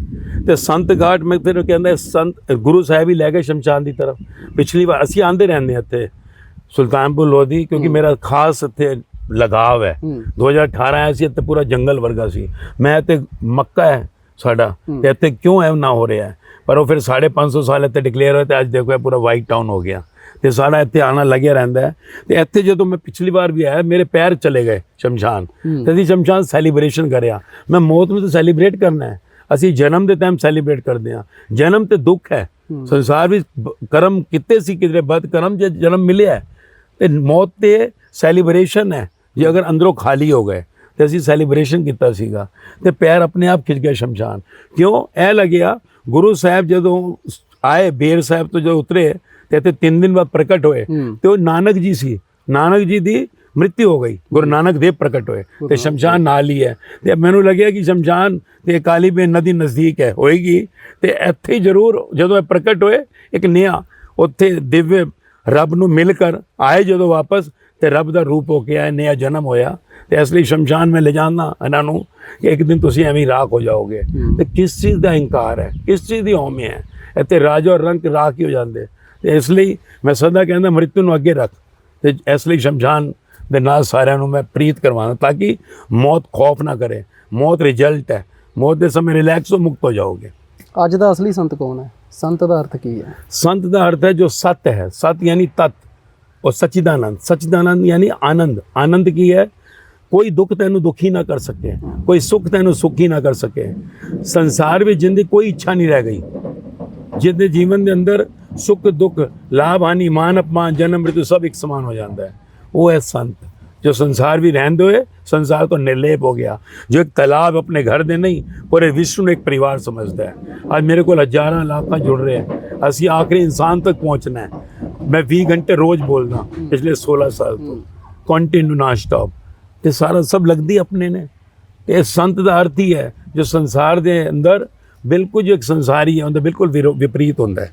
ਤੇ ਸੰਤ ਘਾਟ ਮੈਂ ਫਿਰ ਕਹਿੰਦਾ ਸੰਤ ਗੁਰੂ ਸਾਹਿਬ ਹੀ ਲੈ ਗਏ ਸ਼ਮਸ਼ਾਨ ਦੀ ਤਰਫ। ਪਿਛਲੀ ਵਾਰ ਅਸੀਂ ਆਂਦੇ ਰਹਿੰਦੇ ਹਾਂ ਇੱਥੇ ਸੁਲਤਾਨਪੁਰ ਲੋਧੀ ਕਿਉਂਕਿ ਮੇਰਾ ਖਾਸ ਇੱਥੇ ਲਗਾਵ ਹੈ। ਹੂੰ। 2018 ਆਇਆ ਸੀ ਇੱਥੇ ਪੂਰਾ ਜੰਗਲ ਵਰਗਾ ਸੀ। ਮੈਂ ਤੇ ਮੱਕਾ ਹੈ ਸਾਡਾ। ਤੇ ਇੱਥੇ ਕਿਉਂ ਐ ਨਾ ਹੋ ਰਿਹਾ? ਪਰ ਉਹ ਫਿਰ 550 ਸਾਲ ਇੱਥੇ ਡਿਕਲੇਅਰ ਹੋਇਆ ਤੇ ਅੱਜ ਦੇਖੋ ਇਹ ਪੂਰਾ ਵਾਈਟ ਟਾਊਨ ਹੋ ਗਿਆ। ਤੇ ਸਾਡਾ ਇੱਥੇ ਆਣਾ ਲੱਗਿਆ ਰਹਿੰਦਾ ਹੈ। ਤੇ ਇੱਥੇ ਜਦੋਂ ਮੈਂ ਪਿਛਲੀ ਵਾਰ ਵੀ ਆਇਆ ਮੇਰੇ ਪੈਰ ਚਲੇ ਗਏ ਸ਼ਮਸ਼ਾਨ। ਤੇ ਅਸੀਂ ਸ਼ਮਸ਼ਾਨ ਸੈਲੀਬ੍ਰੇਸ਼ਨ ਕਰਿਆ। ਮੈਂ ਮੌਤ ਨੂੰ ਤਾਂ ਸੈਲੀਬ੍ਰੇਟ ਕਰਨਾ ਹੈ। ਅਸੀਂ ਜਨਮ ਦੇ ਟਾਈਮ ਸੈਲੀਬ੍ਰੇਟ ਕਰਦੇ ਹਾਂ। ਜਨਮ ਤੇ ਦੁੱਖ ਹੈ। ਸੰਸਾਰ ਵਿੱਚ ਕਰਮ ਕਿਤੇ ਸੀ ਕਿਤੇ ਬਦ ਕਰਮ ਜੇ ਜਨਮ ਮਿਲਿਆ ਹੈ, ਤੇ ਮੌਤ ਤੇ ਸੈਲੀਬ੍ਰੇਸ਼ਨ ਹੈ। ਜੇ ਅਗਰ ਅੰਦਰੋਂ ਖਾਲੀ ਹੋ ਗਏ ਤੇ ਅਸੀਂ ਸੈਲੀਬ੍ਰੇਸ਼ਨ ਕੀਤਾ ਸੀਗਾ। ਤੇ ਪੈਰ ਆਪਣੇ ਆਪ ਖਿੱਚ ਗਏ ਸ਼ਮਸ਼ਾਨ। ਕਿਉਂ? ਇਹ ਲੱਗਿਆ ਗੁਰੂ ਸਾਹਿਬ ਜਦੋਂ ਆਏ ਬੇਰ ਸਾਹਿਬ ਤੋਂ ਜਦੋਂ ਉਤਰੇ ਤੇ ਇੱਥੇ 3 ਦਿਨ ਬਾਅਦ ਪ੍ਰਗਟ ਹੋਏ। ਤੇ ਉਹ ਨਾਨਕ ਜੀ ਸੀ। ਨਾਨਕ ਜੀ ਦੀ ਮ੍ਰਿਤਿੂ ਹੋ ਗਈ। ਗੁਰੂ ਨਾਨਕ ਦੇਵ ਪ੍ਰਗਟ ਹੋਏ। ਤੇ ਸ਼ਮਸ਼ਾਨ ਨਾਲ ਹੀ ਹੈ। ਤੇ ਮੈਨੂੰ ਲੱਗਿਆ ਕਿ ਸ਼ਮਸ਼ਾਨ ਤੇ ਕਾਲੀ ਬੇਨ ਨਦੀ ਨਜ਼ਦੀਕ ਹੈ। ਹੋਏਗੀ। ਤੇ ਇੱਥੇ ਹੀ ਜ਼ਰੂਰ ਜਦੋਂ ਇਹ ਪ੍ਰਗਟ ਹੋਏ ਇੱਕ ਨਿਆ ਉੱਥੇ ਦਿਵਯ ਰੱਬ ਨੂੰ ਮਿਲ ਕਰ ਆਏ ਜਦੋਂ ਵਾਪਸ ਤੇ ਰੱਬ ਦਾ ਰੂਪ ਹੋ ਕੇ ਆਏ ਨਿਆ ਜਨਮ ਹੋਇਆ। ਤੇ ਇਸ ਲਈ ਸ਼ਮਸ਼ਾਨ ਮੈਂ ਲੈ ਜਾਣਾ ਇਹਨਾਂ ਨੂੰ ਕਿ ਇੱਕ ਦਿਨ ਤੁਸੀਂ ਐਵੇਂ ਰਾਖ ਹੋ ਜਾਓਗੇ। ਤੇ ਕਿਸ ਚੀਜ਼ ਦਾ ਹੰਕਾਰ ਹੈ? ਕਿਸ ਚੀਜ਼ ਦੀ ਹਉਮੈ ਹੈ? ਇੱਥੇ ਰਾਜ ਔਰ ਰੰਗ ਰਾਖ ਹੀ ਹੋ ਜਾਂਦੇ। ਤੇ ਇਸ ਲਈ ਮੈਂ ਸਦਾ ਕਹਿੰਦਾ ਮ੍ਰਿਤੂ ਨੂੰ ਅੱਗੇ ਰੱਖ ਤੇ ਇਸ ਲਈ ਸ਼ਮਸ਼ਾਨ ਦੇ ਨਾਲ ਸਾਰਿਆਂ ਨੂੰ ਮੈਂ ਪ੍ਰੀਤ ਕਰਵਾਉਣਾ ਤਾਂ ਕਿ ਮੌਤ ਖੌਫ ਨਾ ਕਰੇ। ਮੌਤ ਰਿਜ਼ਲਟ ਹੈ। ਮੌਤ ਦੇ ਸਮੇਂ ਰਿਲੈਕਸ ਹੋ ਮੁਕਤ ਹੋ ਜਾਓਗੇ। ਅੱਜ ਦਾ ਅਸਲੀ ਸੰਤ ਕੌਣ ਹੈ? ਸੰਤ ਦਾ ਅਰਥ ਕੀ ਹੈ? ਸੰਤ ਦਾ ਅਰਥ ਹੈ ਜੋ ਸਤ ਹੈ। ਸਤ ਯਾਨੀ ਤਤ ਉਹ ਸਚਿਦਾਨੰਦ। ਸਚਿਦਾਨੰਦ ਯਾਨੀ ਆਨੰਦ। ਆਨੰਦ ਕੀ ਹੈ? ਕੋਈ ਦੁੱਖ ਤੈਨੂੰ ਦੁਖੀ ਨਾ ਕਰ ਸਕੇ। ਕੋਈ ਸੁੱਖ ਤੈਨੂੰ ਸੁਖੀ ਨਾ ਕਰ ਸਕੇ। ਸੰਸਾਰ ਵਿੱਚ ਜਿੰਦੀ ਕੋਈ ਇੱਛਾ ਨਹੀਂ ਰਹਿ ਗਈ। ਜਿਹਦੇ ਜੀਵਨ ਦੇ ਅੰਦਰ ਸੁੱਖ, ਦੁੱਖ, ਲਾਭ, ਹਾਨੀ, ਮਾਨ, ਅਪਮਾਨ, ਜਨਮ, ਮ੍ਰਿਤੂ ਸਭ ਇੱਕ ਸਮਾਨ ਹੋ ਜਾਂਦਾ ਹੈ। ਉਹ ਹੈ ਸੰਤ। ਜੋ ਸੰਸਾਰ ਵੀ ਰਹਿੰਦੇ ਹੋਏ ਸੰਸਾਰ ਤੋਂ ਨਿਰਲੇਪ ਹੋ ਗਿਆ। ਜੋ ਇੱਕ ਤਾਲਾਬ ਆਪਣੇ ਘਰ ਦੇ ਨਹੀਂ, ਪੂਰੇ ਵਿਸ਼ਵ ਨੂੰ ਇੱਕ ਪਰਿਵਾਰ ਸਮਝਦਾ ਹੈ। ਅੱਜ ਮੇਰੇ ਕੋਲ ਹਜ਼ਾਰਾਂ ਲਾਖਾਂ ਜੁੜ ਰਹੇ ਹੈ। ਅਸੀਂ ਆਖਰੀ ਇਨਸਾਨ ਤੱਕ ਪਹੁੰਚਣਾ ਹੈ। ਮੈਂ 20 ਘੰਟੇ ਰੋਜ਼ ਬੋਲਦਾ ਪਿਛਲੇ 16 ਸਾਲ ਤੋਂ। ਕੰਟੀਨਿਊ ਨਾ ਸਟਾਪ ਤੇ ਸਾਰਾ ਸਭ ਲੱਗਦੀ ਆਪਣੇ ਨੇ। ਇਹ ਸੰਤ ਦਾ ਅਰਥ ਹੀ ਹੈ, ਜੋ ਸੰਸਾਰ ਦੇ ਅੰਦਰ ਬਿਲਕੁਲ ਜੋ ਇੱਕ ਸੰਸਾਰੀ ਹੈ, ਉਹਦਾ ਬਿਲਕੁਲ ਵਿਰੋ- ਵਿਪਰੀਤ ਹੁੰਦਾ ਹੈ।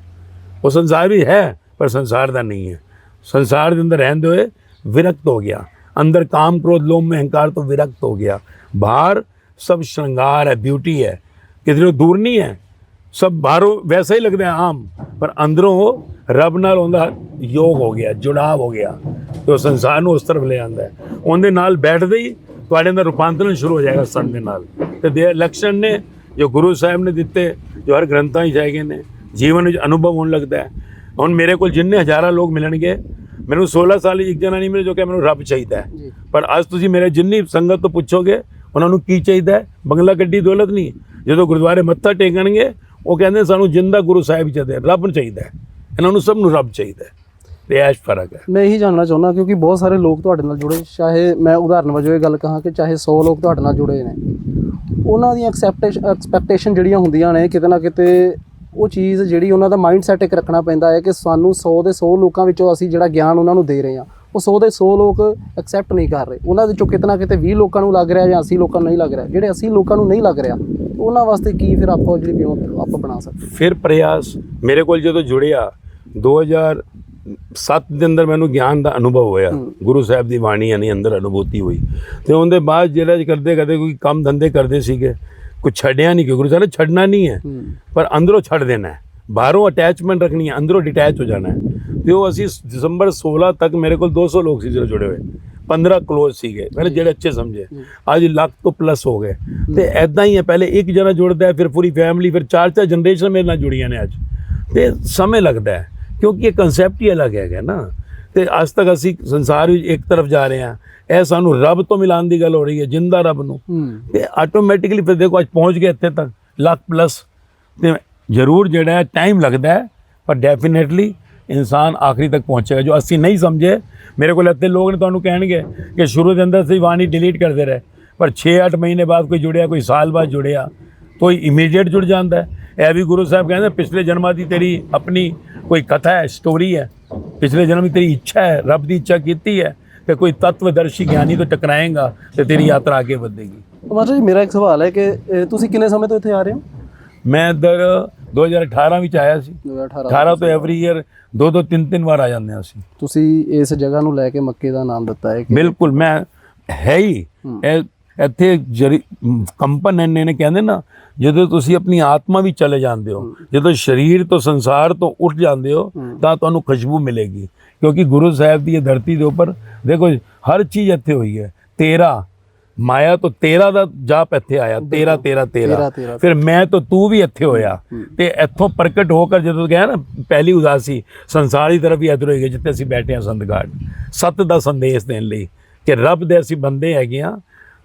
ਉਹ ਸੰਸਾਰ ਵੀ ਹੈ ਪਰ ਸੰਸਾਰ ਦਾ ਨਹੀਂ ਹੈ ਸੰਸਾਰ ਦੇ ਅੰਦਰ ਰਹਿੰਦੇ ਹੋਏ ਵਿਰਕਤ ਹੋ ਗਿਆ ਅੰਦਰ ਕਾਮ ਕ੍ਰੋਧ ਲੋਭ में अहंकार तो विरक्त हो गया बाहर सब श्रृंगार है ब्यूटी है किधरों दूर नहीं है सब बाहरों वैसा ही लगता है आम ਪਰ ਅੰਦਰੋਂ ਉਹ ਰੱਬ ਨਾਲ ਉਹਦਾ ਯੋਗ ਹੋ ਗਿਆ ਜੁੜਾਵ ਹੋ ਗਿਆ ਤੇ ਉਹ ਸੰਸਾਰ ਨੂੰ ਉਸ ਤਰਫ ਲੈ ਆਂਦਾ ਹੈ ਉਹਦੇ ਨਾਲ ਬੈਠਦੇ ਹੀ ਤੁਹਾਡੇ ਅੰਦਰ ਰੂਪਾਂਤਰਨ ਸ਼ੁਰੂ ਹੋ ਜਾਏਗਾ ਸੰਤ ਦੇ ਨਾਲ ਤੇ ਦੇ ਲਕਸ਼ਣ ਨੇ ਜੋ ਗੁਰੂ ਸਾਹਿਬ ਨੇ ਦਿੱਤੇ ਜੋ ਹਰ ਗ੍ਰੰਥਾਂ ਵਿੱਚ ਹੈਗੇ ਨੇ ਜੀਵਨ ਵਿੱਚ ਅਨੁਭਵ ਹੋਣ ਲੱਗਦਾ ਹੈ। ਹੁਣ ਮੇਰੇ ਕੋਲ ਜਿੰਨੇ ਹਜ਼ਾਰਾਂ ਲੋਕ ਮਿਲਣਗੇ ਮੈਨੂੰ 16 ਸਾਲ ਹੀ ਇੱਕ ਜਣਾ ਨਹੀਂ ਮਿਲੇ ਜੋ ਕਿ ਮੈਨੂੰ ਰੱਬ ਚਾਹੀਦਾ ਹੈ। ਪਰ ਅੱਜ ਤੁਸੀਂ ਮੇਰੇ ਜਿੰਨੀ ਸੰਗਤ ਤੋਂ ਪੁੱਛੋਗੇ ਉਹਨਾਂ ਨੂੰ ਕੀ ਚਾਹੀਦਾ ਹੈ? ਬੰਗਲਾ ਗੱਡੀ ਦੌਲਤ ਨਹੀਂ ਜਦੋਂ ਗੁਰਦੁਆਰੇ ਮੱਥਾ ਟੇਕਣਗੇ ਉਹ ਕਹਿੰਦੇ ਸਾਨੂੰ ਜਿੰਦਾ ਗੁਰੂ ਸਾਹਿਬ ਚਾਹੀਦਾ ਰੱਬ ਨੂੰ ਚਾਹੀਦਾ। ਇਹਨਾਂ ਨੂੰ ਸਭ ਨੂੰ ਰੱਬ ਚਾਹੀਦਾ ਤੇ ਐਸ਼ ਫ਼ਰਕ ਹੈ। ਮੈਂ ਇਹੀ ਜਾਣਨਾ ਚਾਹੁੰਦਾ ਕਿਉਂਕਿ ਬਹੁਤ ਸਾਰੇ ਲੋਕ ਤੁਹਾਡੇ ਨਾਲ ਜੁੜੇ ਚਾਹੇ ਮੈਂ ਉਦਾਹਰਨ ਵਜੋਂ ਇਹ ਗੱਲ ਕਹਾਂ ਕਿ ਚਾਹੇ 100 ਲੋਕ ਤੁਹਾਡੇ ਨਾਲ ਜੁੜੇ ਨੇ। ਉਹਨਾਂ ਦੀਆਂ ਐਕਸੈਪਟੇਸ਼ਨ ਐਕਸਪੈਕਟੇਸ਼ਨ ਜਿਹੜੀਆਂ ਹੁੰਦੀਆਂ ਨੇ ਕਿਤੇ ਨਾ ਕਿਤੇ ਉਹ ਚੀਜ਼ ਜਿਹੜੀ ਉਹਨਾਂ ਦਾ ਮਾਈਂਡ ਸੈਟ ਇੱਕ ਰੱਖਣਾ ਪੈਂਦਾ ਹੈ ਕਿ ਸਾਨੂੰ 100 ਦੇ 100 ਲੋਕਾਂ ਵਿੱਚੋਂ ਅਸੀਂ ਜਿਹੜਾ ਗਿਆਨ ਉਹਨਾਂ ਨੂੰ ਦੇ ਰਹੇ ਹਾਂ। ਉਹ 100 ਦੇ 100 ਲੋਕ ਐਕਸੈਪਟ ਨਹੀਂ ਕਰ ਰਹੇ। ਉਹਨਾਂ ਵਿੱਚੋਂ ਕਿਤਨਾ ਕਿਤੇ 20 ਲੋਕਾਂ ਨੂੰ ਲੱਗ ਰਿਹਾ ਜਾਂ 80 ਲੋਕਾਂ ਨੂੰ ਨਹੀਂ ਲੱਗ ਰਿਹਾ। ਜਿਹੜੇ 80 ਲੋਕਾਂ ਨੂੰ ਨਹੀਂ ਲੱਗ ਰਿਹਾ ਉਹਨਾਂ ਵਾਸਤੇ ਕੀ ਫਿਰ ਆਪਾਂ ਜਿਹੜੀ ਆਪਾਂ ਬਣਾ ਸਕਦੇ ਫਿਰ ਪ੍ਰਯਾਸ ਮੇਰੇ ਕੋਲ ਜਦੋਂ ਜੁੜਿਆ 2007 ਦੇ ਅੰਦਰ ਮੈਨੂੰ ਗਿਆਨ ਦਾ ਅਨੁਭਵ ਹੋਇਆ। ਗੁਰੂ ਸਾਹਿਬ ਦੀ ਬਾਣੀ ਯਾਨੀ ਅੰਦਰ ਅਨੁਭੂਤੀ ਹੋਈ। ਤੇ ਉਹਦੇ ਬਾਅਦ ਜਿਹੜਾ ਕਰਦੇ ਕਰਦੇ ਕੋਈ ਕੰਮ ਧੰਦੇ ਕਰਦੇ ਸੀਗੇ। ਕੁਝ ਛੱਡਿਆ ਨਹੀਂ ਕਿ ਗੁਰੂ ਸਾਹਿਬ ਨੇ ਛੱਡਣਾ ਨਹੀਂ ਹੈ। ਪਰ ਅੰਦਰੋਂ ਛੱਡ ਦੇਣਾ ਹੈ। ਬਾਹਰੋਂ ਅਟੈਚਮੈਂਟ ਰੱਖਣੀ ਹੈ ਅੰਦਰੋਂ ਡਿਟੈਚ ਹੋ ਜਾਣਾ ਹੈ। ਤੇ ਉਹ ਅਸੀਂ ਦਸੰਬਰ 16 ਤੱਕ ਮੇਰੇ ਕੋਲ 200 ਲੋਕ ਸੀ ਜਿਹੜੇ ਜੁੜੇ ਹੋਏ। 15 ਕਲੋਜ਼ ਸੀਗੇ। ਮੇਰੇ ਜਿਹੜੇ ਅੱਛੇ ਸਮਝੇ। ਅੱਜ ਲੱਖ ਤੋਂ ਪਲੱਸ ਹੋ ਗਏ। ਤੇ ਐਦਾਂ ਹੀ ਹੈ ਪਹਿਲੇ ਇੱਕ ਜਣਾ ਜੁੜਦਾ ਹੈ ਫਿਰ ਪੂਰੀ ਫੈਮਿਲੀ ਫਿਰ ਚਾਰ ਚਾਰ ਜਨਰੇਸ਼ਨ ਮੇਰੇ ਨਾਲ ਜੁੜੀਆਂ ਨੇ ਅੱਜ। ਤੇ ਸਮੇਂ ਲੱਗਦਾ ਹੈ ਕਿਉਂਕਿ ਇਹ ਕਨਸੈਪਟ ਹੀ ਅਲੱਗ ਹੈਗਾ ਨਾ। ਤੇ ਅੱਜ ਤੱਕ ਅਸੀਂ ਸੰਸਾਰ ਵਿੱਚ ਇੱਕ ਤਰਫ ਜਾ ਰਹੇ ਹਾਂ। ਇਹ ਸਾਨੂੰ ਰੱਬ ਤੋਂ ਮਿਲਾਉਣ ਦੀ ਗੱਲ ਹੋ ਰਹੀ ਹੈ ਜਿੰਦਾ ਰੱਬ ਨੂੰ। ਤੇ ਆਟੋਮੈਟਿਕਲੀ ਫਿਰ ਦੇਖੋ ਅੱਜ ਪਹੁੰਚ ਗਏ ਇੱਥੇ ਤੱਕ ਲੱਖ ਪਲੱਸ ਤੇ ਜ਼ਰੂਰ ਜਿਹੜਾ ਟਾਈਮ ਲੱਗਦਾ ਹੈ ਪਰ ਡੈਫੀਨੇਟਲੀ ਇਨਸਾਨ ਆਖਰੀ ਤੱਕ ਪਹੁੰਚੇਗਾ ਜੋ ਅਸੀਂ ਨਹੀਂ ਸਮਝੇ। ਮੇਰੇ ਕੋਲ ਇੱਥੇ ਲੋਕ ਨੇ ਤੁਹਾਨੂੰ ਕਹਿਣਗੇ ਕਿ ਸ਼ੁਰੂ ਦੇ ਅੰਦਰ ਸੀ ਬਾਣੀ ਡਿਲੀਟ ਕਰਦੇ ਰਹੇ ਪਰ 6-8 ਮਹੀਨੇ ਬਾਅਦ ਕੋਈ ਜੁੜਿਆ ਕੋਈ ਸਾਲ ਬਾਅਦ ਜੁੜਿਆ ਕੋਈ ਇਮੀਡੀਏਟ ਜੁੜ ਜਾਂਦਾ ਹੈ। ਇਹ ਵੀ ਗੁਰੂ ਸਾਹਿਬ ਕਹਿੰਦੇ ਪਿਛਲੇ ਜਨਮਾਂ ਦੀ ਤੇਰੀ ਆਪਣੀ ਕੋਈ ਕਥਾ ਹੈ ਸਟੋਰੀ ਹੈ ਪਿਛਲੇ ਜਨਮ ਦੀ ਤੇਰੀ ਇੱਛਾ ਹੈ ਰੱਬ ਦੀ ਇੱਛਾ ਕੀਤੀ ਹੈ ਤੇ ਕੋਈ ਤਤਵਦਰਸ਼ੀ ਗਿਆਨੀ ਤੋਂ ਟਕਰਾਏਗਾ ਤੇ ਤੇਰੀ ਯਾਤਰਾ ਅੱਗੇ ਵਧੇਗੀ। ਮਾਤਾ ਜੀ ਮੇਰਾ ਇੱਕ ਸਵਾਲ ਹੈ ਕਿ ਅਹ, ਤੁਸੀਂ ਕਿੰਨੇ ਸਮੇਂ ਤੋਂ ਇੱਥੇ ਆ ਰਹੇ ਹੋ? ਮੈਂ ਇੱਧਰ 2018 ਵਿੱਚ ਆਇਆ ਸੀ। 2018 18 ਤੋਂ ਐਵਰੀ ਈਅਰ ਦੋ ਦੋ ਤਿੰਨ ਤਿੰਨ ਵਾਰ ਆ ਜਾਂਦੇ ਹਾਂ ਅਸੀਂ। ਤੁਸੀਂ ਇਸ ਜਗ੍ਹਾ ਨੂੰ ਲੈ ਕੇ ਮੱਕੇ ਦਾ ਨਾਮ ਦਿੱਤਾ ਹੈ ਕਿ ਬਿਲਕੁਲ ਮੈਂ ਹੈ। ਹੀ। ਇਹ ਇੱਥੇ ਜਰੀ ਕੰਪਨ ਇੰਨੇ ਨੇ ਕਹਿੰਦੇ ਨਾ ਜਦੋਂ ਤੁਸੀਂ ਆਪਣੀ ਆਤਮਾ ਵੀ ਚਲੇ ਜਾਂਦੇ ਹੋ ਜਦੋਂ ਸਰੀਰ ਤੋਂ ਸੰਸਾਰ ਤੋਂ ਉੱਠ ਜਾਂਦੇ ਹੋ ਤਾਂ ਤੁਹਾਨੂੰ ਖੁਸ਼ਬੂ ਮਿਲੇਗੀ। ਕਿਉਂਕਿ ਗੁਰੂ ਸਾਹਿਬ ਦੀ ਇਹ ਧਰਤੀ ਦੇ ਉੱਪਰ ਦੇਖੋ ਹਰ ਚੀਜ਼ ਇੱਥੇ ਹੋਈ ਹੈ। ਤੇਰਾ ਮਾਇਆ ਤੋਂ ਤੇਰਾ ਦਾ ਜਾਪ ਇੱਥੇ ਆਇਆ ਤੇਰਾ ਤੇਰਾ ਤੇਰਾ, ਤੇਰਾ ਤੇਰਾ। ਫਿਰ ਮੈਂ ਤਾਂ ਤੂੰ ਵੀ ਇੱਥੇ ਹੋਇਆ। ਤੇ ਇੱਥੋਂ ਪ੍ਰਗਟ ਹੋ ਕਰ ਜਦੋਂ ਗਿਆ ਨਾ ਪਹਿਲੀ ਉਦਾਸੀ ਸੰਸਾਰ ਦੀ ਤਰਫ ਹੀ ਇੱਧਰ ਹੋਈ ਜਿੱਥੇ ਅਸੀਂ ਬੈਠੇ ਹਾਂ ਸੰਤਗਾੜ ਸਤ ਦਾ ਸੰਦੇਸ਼ ਦੇਣ ਲਈ ਕਿ ਰੱਬ ਦੇ ਅਸੀਂ ਬੰਦੇ ਹੈਗੇ ਆ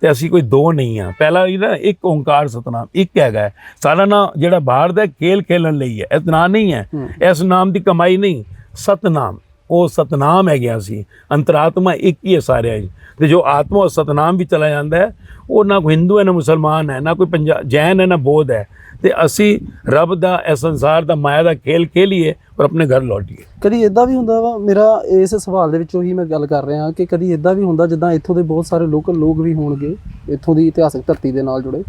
ਤੇ ਅਸੀਂ ਕੋਈ ਦੋ ਨਹੀਂ ਆ। ਪਹਿਲਾ ਇਹ ਨਾ ਇੱਕ ਓੰਕਾਰ ਸਤਨਾਮ ਇੱਕ ਹੈਗਾ ਹੈ। ਸਾਡਾ ਨਾ ਜਿਹੜਾ ਬਾਹਰ ਦਾ ਖੇਲ ਖੇਲਣ ਲਈ ਹੈ। ਇਸ ਨਾਂ ਨਹੀਂ ਹੈ। ਇਸ ਨਾਮ ਦੀ ਕਮਾਈ ਨਹੀਂ ਸਤਨਾਮ। ਉਹ ਸਤਨਾਮ ਹੈ ਗਿਆ ਸੀ ਅੰਤਰਾਤਮਾ ਇੱਕ ਹੀ ਹੈ ਸਾਰਿਆਂ 'ਚ ਤੇ ਜੋ ਆਤਮਾ ਉਹ ਸਤਨਾਮ ਵੀ ਚਲਾ ਜਾਂਦਾ ਹੈ ਉਹ ਨਾ ਕੋਈ ਹਿੰਦੂ ਹੈ ਨਾ ਮੁਸਲਮਾਨ ਹੈ ਨਾ ਕੋਈ ਪੰਜਾ ਜੈਨ ਹੈ ਨਾ ਬੋਧ ਹੈ। ਤੇ ਅਸੀਂ ਰੱਬ ਦਾ, ਇਸ ਸੰਸਾਰ ਦਾ ਮਾਇਆ ਦਾ ਖੇਲ ਖੇਲੀਏ ਔਰ ਆਪਣੇ ਘਰ ਲੌਟੀਏ। ਕਦੀ ਇਦਾਂ ਵੀ ਹੁੰਦਾ ਵਾ? ਮੇਰਾ ਇਸ ਸਵਾਲ ਦੇ ਵਿੱਚੋਂ ਹੀ ਮੈਂ ਗੱਲ ਕਰ ਰਿਹਾ ਕਿ ਕਦੀ ਇਦਾਂ ਵੀ ਹੁੰਦਾ ਜਿੱਦਾਂ ਇੱਥੋਂ ਦੇ ਬਹੁਤ ਸਾਰੇ ਲੋਕਲ ਲੋਕ ਵੀ ਹੋਣਗੇ, ਇੱਥੋਂ ਦੀ ਇਤਿਹਾਸਕ ਧਰਤੀ ਦੇ ਨਾਲ ਜੁੜੇ?